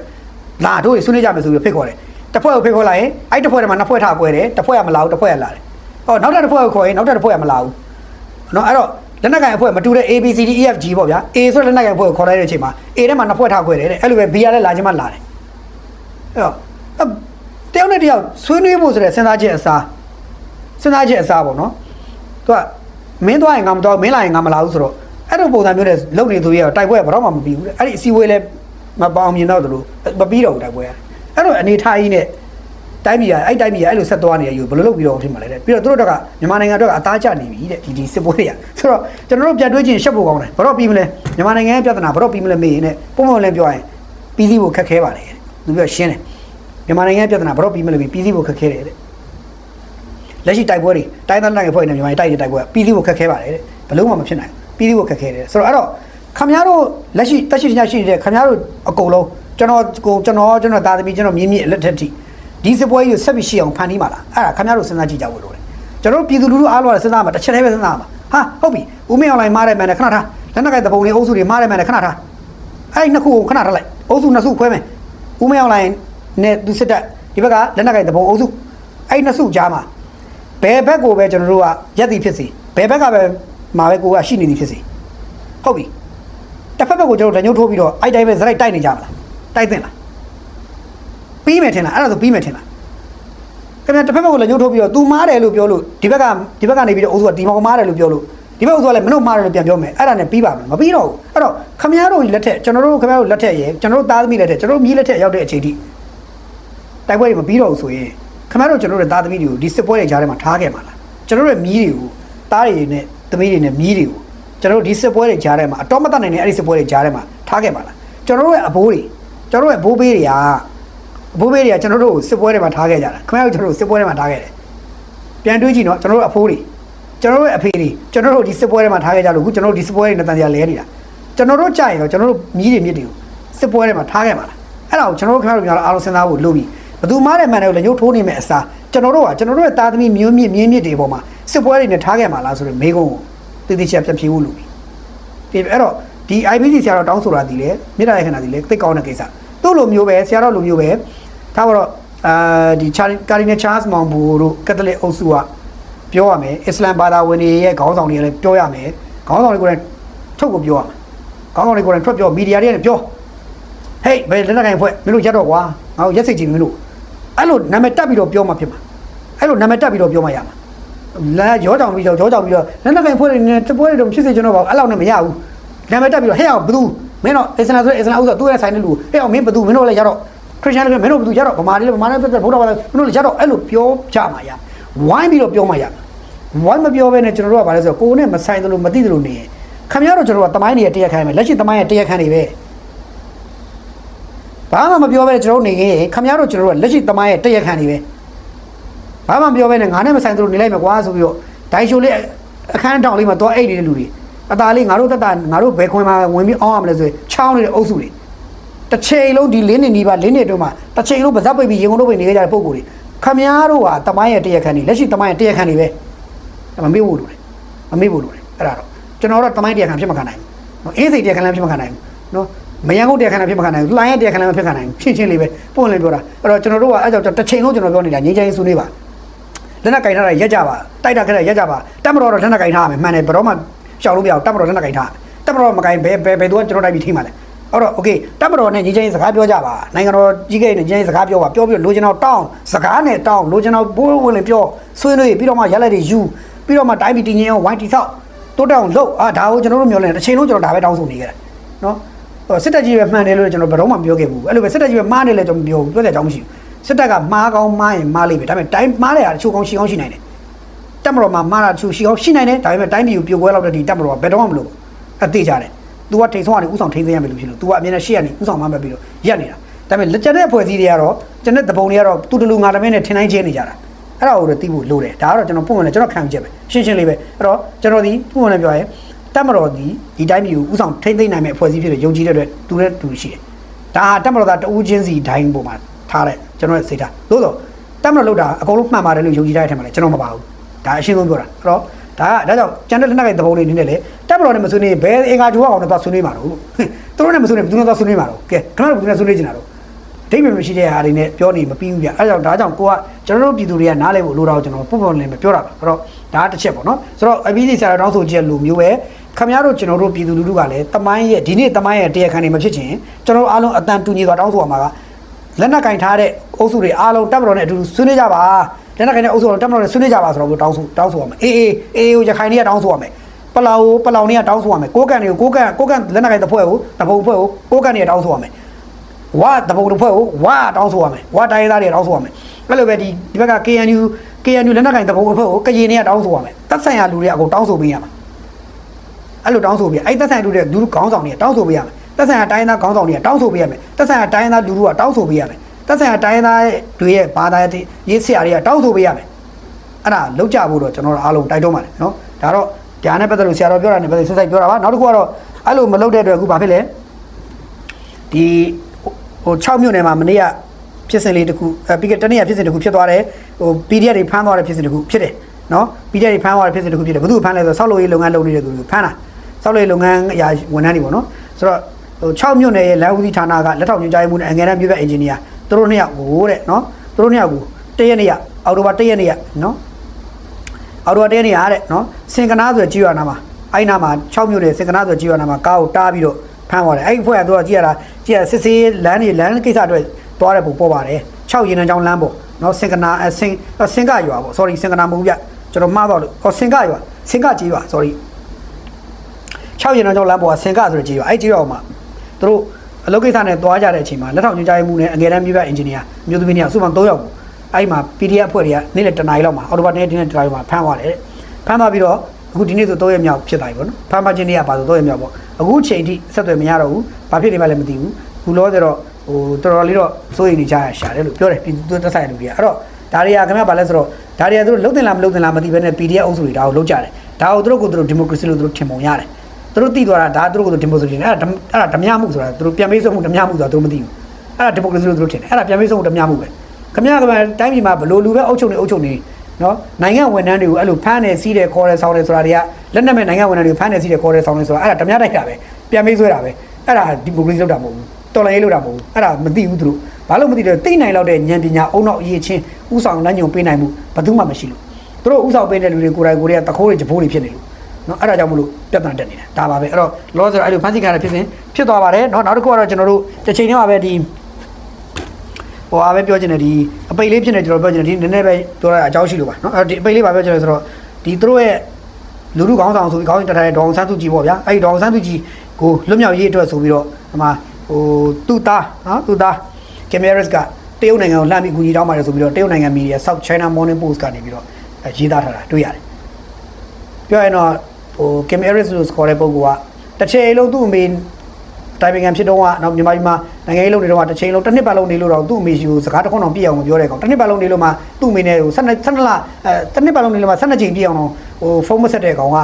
လာတို့ဆွေးနွေးကြမယ်ဆိုပြီးဖိတ်ခေါ်တယ်။တစ်ဖွဲ့ကိုဖိတ်ခေါ်လိုက်ရင်အဲ့တစ်ဖွဲ့ထဲမှာနှစ်ဖွဲ့ထပ်ကွဲတယ်။တစ်ဖွဲ့ကမလာဘူးတစ်ဖွဲ့ကလာတယ်။ ဟောနောက်ထပ်တစ်ဖွဲ့ကိုခေါ်ရင်နောက်ထပ်တစ်ဖွဲ့ကမလာဘူး။နော်အဲ့တော့လက်နက်ကင်အဖွဲ့မတူတဲ့ ABCD EFG ပေါ့ဗျာ။ A ဆိုတဲ့လက်နက်ကင်အဖွဲ့ကိုခေါ်လိုက်တဲ့အချိန်မှာ A ထဲမှာနှစ်ဖွဲ့ထပ်ကွဲတယ်တဲ့။အဲ့လိုပဲ B ကလည်းလာခြင်းမှလာတယ်။အဲ့တော့အဲ့တယောက်နဲ့တယောက်ဆွေးနွေးဖို့ဆိုတဲ့စဉ်းစားချက်အစားစဉ်းစားချက်အစားပေါ့နော်သူကမင်းသွားရင်ငါမသွားဘူးမင်းလာရင်ငါမလာဘူးဆိုတော့အဲ့လိုပုံစံမျိုးနဲ့လုံနေသူရဲ့တိုက်ပွဲကဘယ်တော့မှမပြီးဘူးတဲ့အဲ့ဒီအစည်းအဝေးလည်းမပေါအောင်မြင်တော့သလိုမပြီးတော့ဘူးတိုက်ပွဲကအဲ့တော့အနေထားကြီးနဲ့ တိုင်းပြည်ကအဲ့တိုင်းပြည်ကအဲ့လိုဆက်သွားနေရယူဘယ်လိုလုပ်ပြီးတော့ထင်မှာလဲတဲ့ပြီးတော့သူတို့တော့ကမြန်မာနိုင်ငံတော့ကအသားကျနေပြီတဲ့ဒီဒီစစ်ပွဲတွေကဆိုတော့ကျွန်တော်တို့ပြန်တွေးချင်းရှက်ဖို့ကောင်းတယ်ဘယ်တော့ပြီးမလဲမြန်မာနိုင်ငံရဲ့ပြဿနာဘယ်တော့ပြီးမလဲမေးရင်ねပုံမှန်လည်းပြောရင်ပြီးစီးဖို့ခက်ခဲပါတယ်တဲ့သူပြောရှင်းတယ်မြန်မာနိုင်ငံပြဿနာဘယ်တော့ပြီးမလဲပြီးစီးဖို့ခက်ခဲတယ်တဲ့လက်ရှိတိုက်ပွဲတွေတိုင်းသားနိုင်ငံဖွဲ့နေမြန်မာတိုက်တဲ့တိုက်ပွဲကပြီးစီးဖို့ခက်ခဲပါတယ်တဲ့ဘယ်လုံးမှမဖြစ်နိုင်ဘူးပြီးစီးဖို့ခက်ခဲတယ်ဆိုတော့အဲ့တော့ခမများတို့လက်ရှိတက်ရှိညာရှိနေတဲ့ခမများတို့အကုန်လုံးကျွန်တော်ကိုကျွန်တော်ကျွန်တော်သားသမီးကျွန်တော်မြင်းမြင့်လက်ထက်ထိ ဒီစစ်ပွဲကြီးကိုဆက်ပြီးရှိအောင်ဖန်တီးပါလားအဲ့ဒါခမများတို့စဉ်းစားကြည့်ကြဖို့လိုတယ်ကျွန်တော်တို့ပြည်သူလူထုအားလုံးကစဉ်းစားမှာတစ်ချက်တည်းပဲစဉ်းစားမှာဟာဟုတ်ပြီဦးမင်းအောင်လိုင်းမားတဲ့မှန်တယ်ခဏထားလက်နက်ကင်တပုံလေးအုပ်စုတွေမားတဲ့မှန်တယ်ခဏထားအဲ့ဒီနှစ်ခုကိုခဏထားလိုက်အုပ်စုနှစ်စုခွဲမယ်ဦးမင်းအောင်လိုင်းနဲ့သူစစ်တပ်ဒီဘက်ကလက်နက်ကင်တပုံအုပ်စုအဲ့ဒီနှစ်စုကြားမှာဘယ်ဘက်ကိုပဲကျွန်တော်တို့ကရက်တည်ဖြစ်စီဘယ်ဘက်ကပဲမှာပဲကိုကရှိနေသည်ဖြစ်စီဟုတ်ပြီတစ်ဖက်ဘက်ကိုကျွန်တော်တို့ဓညုတ်ထိုးပြီးတော့အဲ့တိုင်းပဲဇရိုက်တိုက်နေကြမလားတိုက်သင့်လား ပြီးမယ်ထင်လားအဲ့ဒါဆိုပြီးမယ်ထင်လားခင်ဗျာတစ်ဖက်ဘက်ကိုလည်းညှို့ထိုးပြီးတော့ तू မားတယ်လို့ပြောလို့ဒီဘက်ကဒီဘက်ကနေပြီးတော့အုပ်စုကဒီမောင်မားတယ်လို့ပြောလို့ဒီဘက်အုပ်စုကလည်းမနှုတ်မားတယ်လို့ပြန်ပြောမယ်အဲ့ဒါနဲ့ပြီးပါမယ်မပြီးတော့ဘူးအဲ့တော့ခမရတို့လက်ထက်ကျွန်တော်တို့ခမရတို့လက်ထက်ရယ်ကျွန်တော်တို့သားသမီးလက်ထက်ကျွန်တော်တို့မြီးလက်ထက်ရောက်တဲ့အချိန်ထိတိုက်ပွဲတွေမပြီးတော့ဘူးဆိုရင်ခမရတို့ကျွန်တော်တို့သားသမီးတွေကိုဒီစစ်ပွဲတွေကြားထဲမှာထားခဲ့မှာလားကျွန်တော်တို့ရဲ့မြီးတွေကိုသားတွေနဲ့သမီးတွေနဲ့မြီးတွေကိုကျွန်တော်တို့ဒီစစ်ပွဲတွေကြားထဲမှာအတော်မတတ်နိုင်တဲ့အဲ့ဒီစစ်ပွဲတွေကြားထဲမှာထားခဲ့မှာလားကျွန်တော်တို့ရဲ့အဘိုးတွေကျွန်တော်တို့ရဲ့ဘိုးဘေးတွေက အဖိုးဘေးတွေကကျွန်တော်တို့ကိုစစ်ပွဲတွေမှာထားခဲ့ကြတာခင်ဗျားတို့ကျွန်တော်တို့စစ်ပွဲတွေမှာထားခဲ့တယ်ပြန်တွေးကြည့်နော်ကျွန်တော်တို့အဖိုးတွေကျွန်တော်တို့ရဲ့အဖေတွေကျွန်တော်တို့ဒီစစ်ပွဲတွေမှာထားခဲ့ကြလို့အခုကျွန်တော်တို့ဒီစစ်ပွဲတွေနဲ့တန်တရားလဲနေတာကျွန်တော်တို့ကြာရင်တော့ကျွန်တော်တို့မြည်တွေမြစ်တွေကိုစစ်ပွဲတွေမှာထားခဲ့မှာလားအဲ့ဒါကိုကျွန်တော်တို့ခင်ဗျားတို့များတော့အားလုံးစဉ်းစားဖို့လိုပြီဘယ်သူမှတဲ့မှန်တယ်ကိုလည်းရုပ်ထိုးနေမဲ့အစားကျွန်တော်တို့ကကျွန်တော်တို့ရဲ့သားသမီးမျိုးမြင့်မြင်းမြစ်တွေပေါ်မှာစစ်ပွဲတွေနဲ့ထားခဲ့မှာလားဆိုတော့မေးခွန်းကိုတည်တည်ချာပြန်ဖြေဖို့လိုပြီဒီအဲ့တော့ဒီ IBC ဆရာတော်တောင်းဆိုတာဒီလေမြေတားရခဏဒီလေသိကောင်းတဲ့ကိစ္စသူ့လိုမျိုးပဲဆရာတော်လိုမျိုးပဲ ဒါပါတော့အာဒီကာဒီနယ်ချားစ်မောင်ဘူတို့ကက်သလစ်အုပ်စုကပြောရမယ်အစ္စလမ်ဘာသာဝင်တွေရဲ့ခေါင်းဆောင်တွေလည်းပြောရမယ်ခေါင်းဆောင်တွေကိုလည်းထုတ်ကိုပြောရမယ်ခေါင်းဆောင်တွေကိုလည်းထွက်ပြောမီဒီယာတွေလည်းပြောဟေးဘယ်လက်နက်ကိုင်ဖွဲ့မင်းတို့ရက်တော့ကွာငါတို့ရက်စိတ်ကြည့်မင်းတို့အဲ့လိုနာမည်တက်ပြီးတော့ပြောမှဖြစ်မှာအဲ့လိုနာမည်တက်ပြီးတော့ပြောမှရမှာလာရောကြောင်ပြီးတော့ရောကြောင်ပြီးတော့လက်နက်ကင်ဖွဲ့တွေနဲ့တပွဲတွေတော့ဖြစ်စေကျွန်တော်ပါအဲ့လောက်နဲ့မရဘူးနာမည်တက်ပြီးတော့ဟဲ့အောင်ဘသူမင်းတော့အစ္စလာမ်ဆိုအစ္စလာမ်ဥစ္စာသူ့ရဲ့ဆိုင်တဲ့လူဟဲ့အောင်မင်းဘသူမင်းတို့လည်းရတော့ ခရစ်ယာန်လည်းမင်းတို့ဘသူရတော့ဗမာတွေလည်းဗမာတွေပြတ်ဗုဒ္ဓဘာသာမင်းတို့လည်းရတော့အဲ့လိုပြောကြမှာရဝိုင်းပြီးတော့ပြောမှရဝိုင်းမပြောဘဲနဲ့ကျွန်တော်တို့ကဘာလဲဆိုတော့ကိုယ်နဲ့မဆိုင်သလိုမသိသလိုနေရင်ခမရတော့ကျွန်တော်ကတမိုင်းတွေတရားခံရမယ်လက်ရှိတမိုင်းရဲ့တရားခံတွေပဲဘာမှမပြောဘဲကျွန်တော်တို့နေရင်ခမရတော့ကျွန်တော်တို့ကလက်ရှိတမိုင်းရဲ့တရားခံတွေပဲဘာမှမပြောဘဲနဲ့ငါနဲ့မဆိုင်သူတို့နေလိုက်မယ်ကွာဆိုပြီးတော့ဒိုင်ရှိုလေးအခန်းတောင်လေးမှာသွားအိတ်နေတဲ့လူတွေအသားလေးငါတို့တက်တာငါတို့ဘယ်ခွင်မှာဝင်ပြီးအောင်းရမလဲဆိုရင်ချောင်းနေတဲ့အုပ်စုတွေ တစ်ချိန်လုံးဒီလင်းနေနီးပါလင်းနေတို့မှာတစ်ချိန်လုံးပါဇက်ပိတ်ပြီးရေကုန်တို့ပိတ်နေကြတဲ့ပုံကိုယ်တွေခမည်းတော်ဟာတမိုင်းရဲ့တရားခံတွေလက်ရှိတမိုင်းရဲ့တရားခံတွေပဲမမေ့ဖို့လိုတယ်မမေ့ဖို့လိုတယ်အဲ့ဒါတော့ဒကျွန်တော်တော့တမိုင်းတရားခံဖြစ်မခံနိုင်ဘူးနော်အေးစိတ်တရားခံလည်းဖြစ်မခံနိုင်ဘူးနော်မယံကုတ်တရားခံလည်းဖြစ်မခံနိုင်ဘူးလိုင်းရတရားခံလည်းမဖြစ်ခံနိုင်ဘူးရှင်းရှင်းလေးပဲပွင့်လင်းပြောတာအဲ့တော့ကျွန်တော်တို့ကအဲ့ကြောင့်တစ်ချိန်လုံးကျွန်တော်ပြောနေတာငြိမ်းချမ်းရေးဆွေးနွေးပါလက်နက်ကင်ထားတာရက်ကြပါတိုက်တာခက်တဲ့ရက်ကြပါတက်မတော်တော့လက်နက်ကင်ထားရမယ်မှန်တယ်ဘယ်တော့မှရှောက်လို့မရဘူးတက်မတော်လက်နက်ကင်ထားတက်မတော်မကင်ဘယ်ဘယ်ဘယ်သူကကျွန်တော်တိုက်ပြီးထိမှလဲ အဲ့တော့ okay တက်မတော်နဲ့ငြိမ်းချမ်းရေးစကားပြောကြပါနိုင်ငံတော်ကြီးကဲနဲ့ငြိမ်းချမ်းရေးစကားပြောပါပြောပြီးလိုချင်တော့တောင်းစကားနဲ့တောင်းလိုချင်တော့ဘိုးဝင်လေပြောဆွေးနွေးပြီးတော့မှရလက်တွေယူပြီးတော့မှတိုင်းပြည်တည်ငြိမ်အောင်ဝိုင်းတိဆောက်တိုးတက်အောင်လုပ်အာဒါကိုကျွန်တော်တို့မျှော်လင့်တစ်ချိန်လုံးကျွန်တော်ဒါပဲတောင်းဆိုနေကြတယ်နော်ဟိုစစ်တပ်ကြီးပဲမှန်တယ်လို့ကျွန်တော်ဘယ်တော့မှမပြောခဲ့ဘူးအဲ့လိုပဲစစ်တပ်ကြီးပဲမှားတယ်လည်းကျွန်တော်မပြောဘူးပြောတဲ့အကြောင်းမရှိဘူးစစ်တပ်ကမှားကောင်းမှားရင်မှားလိမ့်မယ်ဒါပေမဲ့တိုင်းမှားတဲ့ဟာတချို့ကောင်းရှိကောင်းရှိနိုင်တယ်တက်မတော်မှာမာတာသူရှိအောင်ရှိနိုင်တယ်ဒါပေမဲ့တိုင်းပြည်ကိုပြိုကွဲလောက်တဲ့ဒီတက်မတော်ကဘယ်တော့မှမလုပ်ဘူးအသေးကြတယ်။ तू ကထိန်ဆုံးကနေဥဆောင်ထိန်သိမ်းရမယ်လို့ဖြစ်လို့ तू ကအမြဲတမ်းရှေ့ကနေဥဆောင်မှမပြီးတော့ရက်နေတာ။ဒါပေမဲ့လက်ကျန်တဲ့အဖွဲ့အစည်းတွေကတော့ကျန်တဲ့တပုံတွေကတော့သူတလူငါတမင်းနဲ့ထင်တိုင်းချင်းနေကြတာ။အဲ့ဒါကိုတော့သိဖို့လိုတယ်။ဒါကတော့ကျွန်တော်ပုံမှန်နဲ့ကျွန်တော်ခံယူချက်ပဲ။ရှင်းရှင်းလေးပဲ။အဲ့တော့ကျွန်တော်ဒီပုံမှန်နဲ့ပြောရင်တက်မတော်ဒီဒီတိုင်းပြည်ကိုဥဆောင်ထိန်သိမ်းနိုင်မယ့်အဖွဲ့အစည်းဖြစ်တဲ့ယုံကြည်တဲ့အတွက်သူနဲ့တူရှိတယ်။ဒါဟာတက်မတော်သားတဦးချင်းစီတိုင်းပုံမှာထားတဲ့ကျွန်တော်ရဲ့စိတ်ထား။သို့တော့တက်မတော်လောက်တာအကုန်လုံးမှန်ပါတယ်လို့ယုံကြည်တဲ့အထက်မှာလည်းကျွန်တော်မပါဘူး။ဒါအရှင်းဆုံးပြောတာအဲ့တော့ ဒါကဒါကြောင့်ကျန်တဲ့လက်နက်ကိုင်သဘောလေးနေနဲ့လေတက်မတော်နဲ့မဆွေးနွေးဘယ်အင်္ဂါဂျူအောင်နဲ့သွားဆွေးနွေးမှာတော့သူတို့နဲ့မဆွေးနွေးဘူးသူတို့သွားဆွေးနွေးမှာတော့ကဲခဏတော့သူနဲ့ဆွေးနွေးချင်တာတော့ဒိတ်မမရှိတဲ့ဟာတွေနဲ့ပြောနေမပြီးဘူးဗျအဲ့ကြောင့်ဒါကြောင့်ကိုကကျွန်တော်တို့ပြည်သူတွေကနားလဲဖို့လိုတာကိုကျွန်တော်ပုံပုံလေးပဲပြောတာပါအဲ့တော့ဒါတစ်ချက်ပေါ့နော်ဆိုတော့ IBC ဆရာတော်တောင်းဆိုချက်လိုမျိုးပဲခမရတို့ကျွန်တော်တို့ပြည်သူလူထုကလည်းတမိုင်းရဲ့ဒီနေ့တမိုင်းရဲ့တရားခံတွေမဖြစ်ချင်ကျွန်တော်တို့အားလုံးအတန်တူညီစွာတောင်းဆိုရမှာကလက်နက်ကင်ထားတဲ့အုပ်စုတွေအားလုံးတပ်မတော်နဲ့အတူတူဆွေးနွေးကြပါ လက်နက်ကင်တဲ့အုပ်စုတော်တပ်မတော်နဲ့ဆွေးနွေးကြပါဆိုတော့တောင်းဆိုတောင်းဆိုရမယ်အေးအေးအေးကိုရခိုင်တွေကတောင်းဆိုရမယ်ပလောင်ပလောင်တွေကတောင်းဆိုရမယ်ကိုကန်တွေကိုကိုကန်ကိုကန်လက်နက်ကင်တစ်ဖွဲ့ကိုတပုံဖွဲ့ကိုကိုကန်တွေကတောင်းဆိုရမယ်ဝါတပုံတစ်ဖွဲ့ကိုဝါတောင်းဆိုရမယ်ဝါတိုင်းသားတွေတောင်းဆိုရမယ်အဲ့လိုပဲဒီဒီဘက်က KNU KNU လက်နက်ကင်တပုံတစ်ဖွဲ့ကိုကရင်တွေကတောင်းဆိုရမယ်တပ်ဆိုင်ရာလူတွေအကုန်တောင်းဆိုပေးရမှာအဲ့လိုတောင်းဆိုပြီးအဲ့တက်ဆိုင်လူတွေလူခေါင်းဆောင်တွေတောင်းဆိုပေးရမယ်တက်ဆိုင်ရာတိုင်းသားခေါင်းဆောင်တွေတောင်းဆိုပေးရမယ်တက်ဆိုင်ရာတိုင်းသားလူလူကတောင်းဆိုပေးရမယ် တက်ဆိုင်ရာတိုင်းသားတွေရဲ့ဘာသာရေးဆရာတွေကတောင်းဆိုပေးရမယ်အဲ့ဒါလောက်ကြဖို့တော့ကျွန်တော်တို့အားလုံးတိုက်တွန်းပါတယ်နော်ဒါတော့ဒါနဲ့ပတ်သက်လို့ဆရာတော်ပြောတာနဲ့ပတ်သက်ဆက်ဆက်ပြောတာပါနောက်တစ်ခုကတော့အဲ့လိုမလုပ်တဲ့အတွက်အခုဘာဖြစ်လဲဒီဟို6မြို့နယ်မှာမနေ့ကဖြစ်စဉ်လေးတစ်ခုအဲပြီးကတနေ့ကဖြစ်စဉ်တစ်ခုဖြစ်သွားတယ်ဟို PDF တွေဖမ်းသွားတဲ့ဖြစ်စဉ်တစ်ခုဖြစ်တယ်နော် PDF တွေဖမ်းသွားတဲ့ဖြစ်စဉ်တစ်ခုဖြစ်တယ်ဘယ်သူဖမ်းလဲဆိုတော့ဆောက်လုပ်ရေးလုပ်ငန်းလုပ်နေတဲ့သူတွေဖမ်းတာစောက်လေလုပ်ငန်းအရာဝန်ထမ်းတွေပေါ့နော်ဆိုတော့ဟို6မြို့နယ်ရဲ့လမ်းဦးစီးဌာနကလက်ထောက်ညွှန်ကြားရေးမှူးနဲ့အငယ်တန်းမြို့ပြအင်ဂျင်နီယာ သူတို့နှစ်ယောက်ကိုတဲ့နော်သူတို့နှစ်ယောက်ကိုတရက်နေ့ရအော်တိုဘာတရက်နေ့ရနော်အော်တိုဘာတရက်နေ့ရတဲ့နော်စင်ကနာဆိုကြည်ရနာမှာအဲ့နာမှာ6မြို့နယ်စင်ကနာဆိုကြည်ရနာမှာကားကိုတားပြီးတော့ဖမ်းသွားတယ်အဲ့ဒီဖွဲ့ကသူကကြည်ရတာကြည်ရစစ်စေးလမ်းတွေလမ်းကိစ္စအတွက်သွားတဲ့ပုံပေါ်ပါတယ်6ရင်နှံချောင်းလမ်းပေါ့နော်စင်ကနာအစင်စင်ကရွာပေါ့ sorry စင်ကနာမဟုတ်ဗျကျွန်တော်မှားတော့လို့ဟောစင်ကရွာစင်ကကြီးရွာ sorry 6ရင်တော့ကျောင်းလမ်းပေါ်ကစင်ကဆိုတဲ့ကြေးရွာအဲ့ကြေးရွာမှာသူတို့ အလုပ်ကိစ္စနဲ့သွားကြတဲ့အချိန်မှာလက်ထောက်ညွှန်ကြားရေးမှူးနဲ့အငယ်တန်းမြို့ပြအင်ဂျင်နီယာမြို့သမီးတွေကစုပေါင်း3ယောက်ကိုအဲ့မှာ PDF အဖွဲ့တွေကနေ့လယ်တနားရီလောက်မှာအော်တိုဘာနဲ့ဒီနေ့တနားရီမှာဖမ်းသွားတယ်တဲ့ဖမ်းသွားပြီးတော့အခုဒီနေ့ဆို3ရက်မြောက်ဖြစ်သွားပြီပေါ့နော်ဖမ်းမခြင်းတွေကပါဆို3ရက်မြောက်ပေါ့အခုချိန်ထိဆက်သွယ်မရတော့ဘူးဘာဖြစ်နေမှလည်းမသိဘူးခုလောဆယ်တော့ဟိုတော်တော်လေးတော့စိုးရိမ်နေကြရရှာတယ်လို့ပြောတယ်ပြည်သူတက်ဆိုင်လူတွေကအဲ့တော့ဒါတွေကခင်ဗျာဘာလဲဆိုတော့ဒါတွေကသူတို့လုံတင်လားမလုံတင်လားမသိဘဲနဲ့ PDF အုပ်စုတွေဒါကိုလုံကြတယ်ဒါကိုသူတို့ကိုသူတို့ဒီမိုကရေစီလို့သူတို့ထင်ပုံရတယ် သူတို့သိသွားတာဒါသူတို့ကဒီမိုကရေစီနဲ့အဲ့ဒါအဲ့ဒါဓမြမှုဆိုတာသူတို့ပြန်ပေးဆုံးမှုဓမြမှုဆိုတာသူတို့မသိဘူးအဲ့ဒါဒီမိုကရေစီလို့သူတို့ထင်တယ်အဲ့ဒါပြန်ပေးဆုံးမှုဓမြမှုပဲခမရကမတိုင်းပြည်မှာဘလို့လူပဲအုပ်ချုပ်နေအုပ်ချုပ်နေနော်နိုင်ငံဝန်ထမ်းတွေကိုအဲ့လိုဖမ်းနေစီးတယ်ခေါ်တယ်ဆောင်းတယ်ဆိုတာတွေကလက်နက်မဲ့နိုင်ငံဝန်ထမ်းတွေကိုဖမ်းနေစီးတယ်ခေါ်တယ်ဆောင်းတယ်ဆိုတာအဲ့ဒါဓမြတိုက်တာပဲပြန်ပေးဆွဲတာပဲအဲ့ဒါဒီမိုကရေစီလောက်တာမဟုတ်ဘူးတော်လိုင်းရေးလောက်တာမဟုတ်ဘူးအဲ့ဒါမသိဘူးသူတို့ဘာလို့မသိတယ်သိနိုင်လောက်တဲ့ဉာဏ်ပညာအုံနောက်အရေးချင်းဥဆောင်လမ်းညွန်ပေးနိုင်မှုဘယ်သူမှမရှိလို့သူတို့ဥဆောင်ပေးတဲ့လူတွေကိုယ်တိုင်ကိုယ်တွေကတခိုးတွေဂျပိုးတွေဖြစ်နေလို့ နော်အဲ့ဒါကြောင့်မလို့ပြဿနာတက်နေတာဒါပါပဲအဲ့တော့ law ဆိုတော့အဲ့လိုဖန်စီခံရဖြစ်စဉ်ဖြစ်သွားပါတယ်နော်နောက်တစ်ခုကတော့ကျွန်တော်တို့တစ်ချိန်တည်းမှာပဲဒီဟိုအားပဲပြောချင်တယ်ဒီအပိတ်လေးဖြစ်နေကျွန်တော်ပြောချင်တယ်ဒီနည်းနည်းပဲပြောရအကြောင်းရှိလို့ပါနော်အဲ့ဒီအပိတ်လေးပါပြောချင်တယ်ဆိုတော့ဒီသူတို့ရဲ့လူလူကောင်းဆောင်ဆိုပြီးကောင်းရင်တထားတဲ့ဒေါအောင်ဆန်းစုကြည်ပေါ့ဗျာအဲ့ဒီဒေါအောင်ဆန်းစုကြည်ကိုလွတ်မြောက်ရေးအတွက်ဆိုပြီးတော့ဒီမှာဟိုသူ့သားနော်သူ့သားကင်မရက်စ်ကတရုတ်နိုင်ငံကိုလှမ်းပြီးကူညီတောင်းပါတယ်ဆိုပြီးတော့တရုတ်နိုင်ငံမီဒီယာ South China Morning Post ကနေပြီးတော့ရေးသားထားတာတွေ့ရတယ်ပြောရရင်တော့ ဟို Kim Harris လို့ခေါ်တဲ့ပုဂ္ဂိုလ်ကတစ်ချိန်လုံးသူ့အမေတိုင်ပင်ခံဖြစ်တော့ကတော့မြန်မာပြည်မှာနိုင်ငံရေးလုပ်နေတော့တစ်ချိန်လုံးတစ်နှစ်ပတ်လုံးနေလို့တော့သူ့အမေရှိကိုစကားတစ်ခွန်းတော့ပြည့်အောင်မပြောတဲ့ကောင်တစ်နှစ်ပတ်လုံးနေလို့မှသူ့အမေနဲ့ဟို12 12လအဲတစ်နှစ်ပတ်လုံးနေလို့မှ12ချိန်ပြည့်အောင်တော့ဟိုဖုန်းမဆက်တဲ့ကောင်က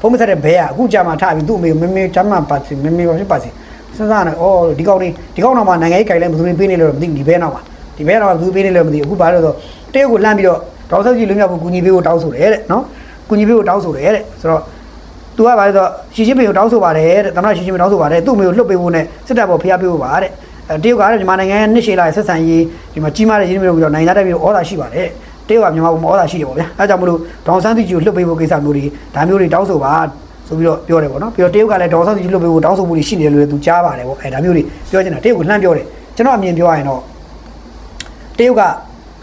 ဖုန်းမဆက်တဲ့ဘဲကအခုကြာမှထပြီးသူ့အမေကိုမမေချမ်းမှပါစီမမေပါဖြစ်ပါစီစဉ်းစားနေဩဒီကောင်လေးဒီကောင်တော့မှနိုင်ငံရေးကြိုင်လဲဘယ်သူတွေပေးနေလို့မသိဘူးဒီဘဲနောက်မှာဒီဘဲနောက်မှာဘယ်သူပေးနေလို့မသိဘူးအခုဘာလို့ဆိုတရုတ်ကိုလှမ်းပြီးတော့ဒေါက်တာကြီးလွမြောက်ကိုကူညီပေးဖို့တောင်းဆိုတယ်တဲ့နော်ကူညီပေးဖို့တောင်းဆိုတယ်တဲ့ဆိုတော့ သူကဘာလဲဆိုတော့ရှီချင်းပင်ကိုတောင်းဆိုပါတယ်တဲ့သမ္မတရှီချင်းပင်တောင်းဆိုပါတယ်သူ့မေကိုလွတ်ပေးဖို့နဲ့စစ်တပ်ပေါ်ဖျားပေးဖို့ပါတဲ့အဲတရုတ်ကလည်းမြန်မာနိုင်ငံရဲ့နှစ်ရှည်လာဆက်ဆံရေးဒီမှာကြီးမားတဲ့ရင်းနှီးမြှုပ်ပြီးတော့နိုင်ငံသားတက်ပြီးတော့ဩဇာရှိပါတယ်တရုတ်ကမြန်မာပေါ်မှာဩဇာရှိတယ်ပေါ့ဗျာအဲကြောင့်မလို့ဒေါန်ဆန်းစုကြည်ကိုလွတ်ပေးဖို့ကိစ္စမျိုးတွေဒါမျိုးတွေတောင်းဆိုပါဆိုပြီးတော့ပြောတယ်ပေါ့နော်ပြီးတော့တရုတ်ကလည်းဒေါန်ဆန်းစုကြည်လွတ်ပေးဖို့တောင်းဆိုမှုတွေရှိနေတယ်လို့လည်းသူကြားပါတယ်ပေါ့အဲဒါမျိုးတွေပြောချင်တာတရုတ်ကလှမ်းပြောတယ်ကျွန်တော်အမြင်ပြောရရင်တော့တရုတ်က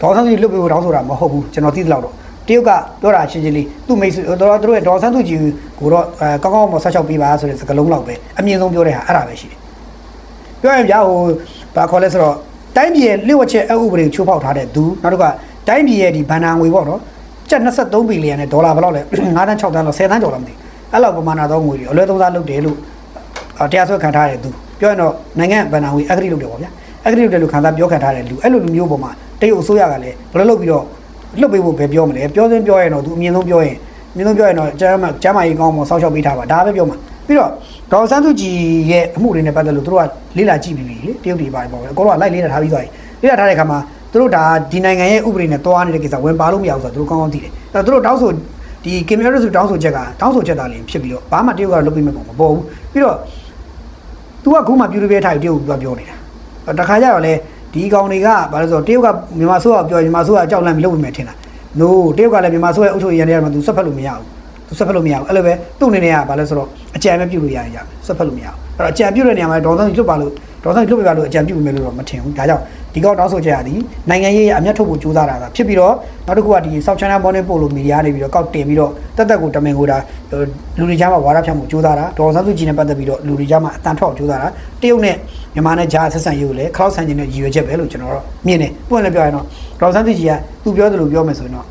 ဒေါ်ဆန်းစုကြည်လွတ်ပေးဖို့တောင်းဆိုတာမဟုတ်ဘူးကျွန်တော်သိသလောက်တော့ တရုတ်ကပြောတာချင်းချင်းလေးသူ့မိတ်ဆွေတော်သူတို့ရဲ့ဒေါ်ဆန်းစုကြည်ကိုတော့အဲကောင်းကောင်းမဆက်ချောက်ပေးပါဆိုတဲ့စကားလုံးလောက်ပဲအမြင့်ဆုံးပြောတဲ့ဟာအဲ့ဒါပဲရှိတယ်ပြောရင်ဗျာဟိုဘာခေါ်လဲဆိုတော့တိုင်းပြည်ရဲ့လျှို့ဝှက်ချက်အဥပဒေကိုချိုးဖောက်ထားတဲ့သူနောက်တစ်ခါတိုင်းပြည်ရဲ့ဒီဘဏ္ဍာငွေပေါ့နော်ကျပ်23ဘီလီယံနဲ့ဒေါ်လာဘယ်လောက်လဲ9တန်း6တန်းလောက်10တန်းကျော်လားမသိဘူးအဲ့လောက်ပမာဏသောငွေတွေအလွဲသုံးစားလုပ်တယ်လို့အော်တရားစွဲခံထားတဲ့သူပြောရင်တော့နိုင်ငံဘဏ္ဍာငွေအဂတိလုပ်တယ်ပေါ့ဗျာအဂတိလုပ်တယ်လို့ခံစားပြောခံထားတဲ့လူအဲ့လိုလူမျိုးပေါ်မှာတရုတ်အစိုးရကလည်းဘယ်လိုလုပ်ပြီးတော့ လွတ်ပေးဖို့ပဲပြောမလဲပြောစင်းပြောရင်တော့သူအမြင်ဆုံးပြောရင်အမြင်ဆုံးပြောရင်တော့ကျမ်းမကျမ်းမာရေးကောင်းမစောက်ရှောက်ပေးထားပါဒါပဲပြောမှာပြီးတော့ဒေါ်ဆန်းစုကြည်ရဲ့အမှုတွေနဲ့ပတ်သက်လို့သူတို့ကလေးလာကြည့်ပြီးပြီလေတရုတ်တွေပါတယ်ပေါ့အကောတော့လိုက်လေးလာထားပြီးသွားပြီလေးလာထားတဲ့အခါမှာသူတို့ဒါဒီနိုင်ငံရဲ့ဥပဒေနဲ့တွားနေတဲ့ကိစ္စဝင်ပါလို့မရဘူးဆိုတော့သူတို့ကောင်းကောင်းသိတယ်အဲ့တော့သူတို့တောင်းဆိုဒီကင်မရာဆိုတောင်းဆိုချက်ကတောင်းဆိုချက်သားလေးဖြစ်ပြီးတော့ဘာမှတရုတ်ကတော့လုပ်ပြီးမပုံမပေါ်ဘူးပြီးတော့ तू ကခုမှပြူပြဲထိုင်တရုတ်ကပြောနေတာတခါကျတော့လေ ဒီကောင်တွေကဘာလို့ဆိုတော့တရုတ်ကမြန်မာဆိုးကပြောမြန်မာဆိုးကကြောက်လန့်ပြီးလုပ်နေမယ်ထင်တာ no တရုတ်ကလည်းမြန်မာဆိုးရဲ့အုပ်ချုပ်ရေးရန်တွေကမှ तू ဆက်ဖက်လို့မရဘူး तू ဆက်ဖက်လို့မရဘူးအဲ့လိုပဲသူ့အနေနဲ့ကဘာလဲဆိုတော့အကြံပဲပြုတ်လို့ရရင်ရမယ်ဆက်ဖက်လို့မရဘူးအဲ့တော့အကြံပြုတ်တဲ့နေရာမှာဒေါ်စန်းကြီးလွတ်ပါလို့ဒေါ်စန်းကြီးလွတ်ပြပါလို့အကြံပြုတ်မယ်လို့တော့မထင်ဘူးဒါကြောင့်ဒီကောက်တောင်းဆိုချက်ရသည်နိုင်ငံရေးအမျက်ထုတ်ဖို့ကြိုးစားတာကဖြစ်ပြီးတော့နောက်တစ်ခုကဒီ South China Morning Post လိုမီဒီယာနေပြီးတော့ကောက်တင်ပြီးတော့တက်တက်ကိုတမင်ကိုဒါလူတွေကြားမှာဝါဒဖြန့်မှုကြိုးစားတာဒေါ်စန်းစုကြည်နဲ့ပတ်သက်ပြီးတော့လူတွေကြားမှာအတန်ထောက်ကြိုးစားတာ တရုတ်နဲ့မြန်မာနဲ့ဂျာဆက်ဆံရေးကိုလည်း cloud ဆန်ခြင်းနဲ့ရည်ရွယ်ချက်ပဲလို့ကျွန်တော်တော့မြင်တယ်ပွင့်လည်းပြောရင်တော့ဒေါ်စန်းစုကြည်ကသူပြောတယ်လို့ပြောမယ်ဆိုရင်တော့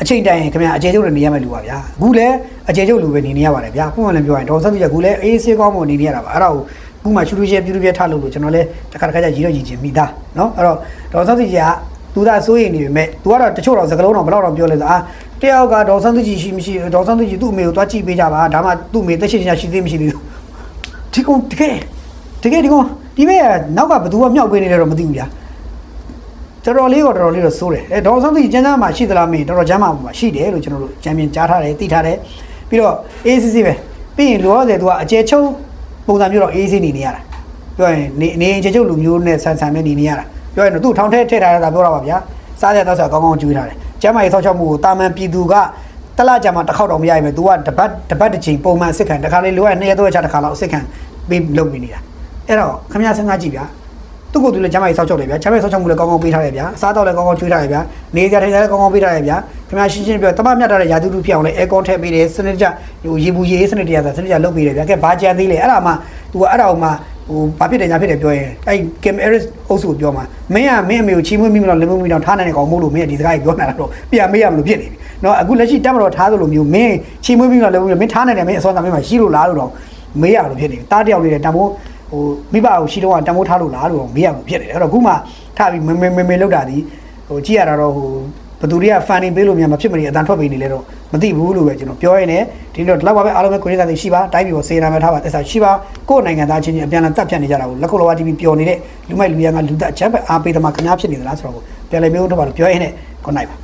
အချိန်တိုင်ခင်ဗျာအကျေကျုပ်လည်းနေရမယ်လူပါဗျာအခုလည်းအကျေကျုပ်လူပဲနေနေရပါတယ်ဗျာပုံမှန်လည်းပြောရင်ဒေါ်ဆန်းစုကြည်ကအခုလည်းအေးဆေးကောင်းမွန်နေနေရတာပါအဲ့ဒါကိုခုမှရှူရှူရှဲပြူပြူပြဲထားလို့လို့ကျွန်တော်လည်းတစ်ခါတစ်ခါကျရီတော့ရည်ချင်မိသားเนาะအဲ့တော့ဒေါ်ဆန်းစုကြည်ကသူသာစိုးရိမ်နေပေမဲ့ तू ကတော့တချို့တော့စကလုံးတော့ဘယ်တော့တော့ပြောလဲဆိုအာတယောက်ကဒေါ်ဆန်းစုကြည်ရှိမရှိဒေါ်ဆန်းစုကြည်သူ့အမေကိုသွားကြည့်ပေးကြပါဒါမှသူ့အမေတက်ရှိချင်ရှိသေးမရှိသေးဘူး ဒီကောင်တကယ်တကယ်ဒီကောင်ဒီမဲ့နောက်ကဘသူကမြောက်ပေးနေတယ်တော့မသိဘူးဗျာတော်တော်လေးတော့တော်တော်လေးတော့စိုးတယ်အဲဒေါ်ဆန်းသီကျန်းကျန်းမှာရှိသလားမေးတော်တော်ကျန်းမာမှာရှိတယ်လို့ကျွန်တော်တို့ချန်ပီယံကြားထားတယ်သိထားတယ်ပြီးတော့ ACC ပဲပြီးရင်လောဆယ်သူကအကျဲချုပ်ပုံစံမျိုးတော့ ACC နေနေရတာပြောရင်နေနေအကျဲချုပ်လူမျိုးနဲ့ဆန်ဆန်ပဲနေနေရတာပြောရင်တော့သူ့ထောင်ထဲထည့်ထားတာပြောတာပါဗျာစားရတော့ဆိုကောင်းကောင်းကျွေးထားတယ်ကျန်းမာရေးဆောက်ရှောက်မှုကိုတာမန်ပြည်သူက တလကြမှာတစ်ခေါက်တော့မရရင်ပဲ तू ကတပတ်တပတ်တစ်ချိန်ပုံမှန်စစ်ခံတစ်ခါလေးလိုရနှစ်ရက်သုံးရက်ချတစ်ခါလောက်စစ်ခံပြီးလုပ်နေနေတာအဲ့တော့ခမရစဉ်းစားကြည့်ဗျာသူ့ကိုယ်သူလည်းကျမ်းမာရေးစောက်ချုပ်တယ်ဗျာကျမ်းမာရေးစောက်ချုပ်မှုလည်းကောင်းကောင်းပေးထားတယ်ဗျာအစားတော့လည်းကောင်းကောင်းကျွေးထားတယ်ဗျာနေကြထိုင်ကြလည်းကောင်းကောင်းပေးထားတယ်ဗျာခင်ဗျာရှင်းရှင်းပြောတမမြတ်ထားတဲ့ယာတူတူဖြစ်အောင်လည်းအဲကွန်ထည့်ပေးတယ်စနစ်ကြဟိုရေဘူးရေစနစ်တရားစနစ်ကြလုပ်ပေးတယ်ဗျာကဲဘာကြံသေးလဲအဲ့ဒါမှ तू ကအဲ့ဒါမှ ဟိုဘာဖြစ်တယ်ညာဖြစ်တယ်ပြောရင်အဲ့ Kim Eris အုပ်စုကိုပြောမှာမင်းကမင်းအမေကိုချီးမွေးမိမလို့လက်မွေးမိတော့ထားနိုင်တဲ့ကောင်မို့လို့မင်းကဒီစကားကြီးပြောနေတာတော့ပြန်မေးရမလို့ဖြစ်နေပြီเนาะအခုလက်ရှိတက်မတော်ထားသလိုမျိုးမင်းချီးမွေးမိလို့လက်မွေးမိမင်းထားနိုင်တယ်မင်းအစောသားမင်းမှာရှိလို့လားလို့တော့မေးရလို့ဖြစ်နေပြီတားတယောက်လေးတဲ့တံမိုးဟိုမိဘကိုရှိတော့တံမိုးထားလို့လားလို့တော့မေးရမှာဖြစ်နေတယ်အဲ့တော့ခုမှထားပြီးမေမေမေမေလောက်တာဒီဟိုကြည့်ရတာတော့ဟို ဘသူတွေကဖန်နေပေးလို့မြန်မဖြစ်မနေအတန်ထွက်ပေးနေလဲတော့မသိဘူးလို့ပဲကျွန်တော်ပြောရင်းနဲ့ဒီတော့ဒီလောက်ပါပဲအားလုံးပဲကိုရင်းသားတွေရှိပါတိုင်းပြည်ကိုစေနာမဲ့ထားပါတက်စားရှိပါကိုယ့်နိုင်ငံသားချင်းချင်းအပြန်အလှန်တပ်ဖြတ်နေကြတာကိုလက်ခုလောဝါ TV ပျော်နေတဲ့လူမိုက်လူရန်ကလူသက်အချမ်းပဲအားပေးသမားခင်ဗျားဖြစ်နေသလားဆိုတော့ပြန်လည်မျိုးထုတ်ပါလို့ပြောရင်းနဲ့ခုနိုင်ပါ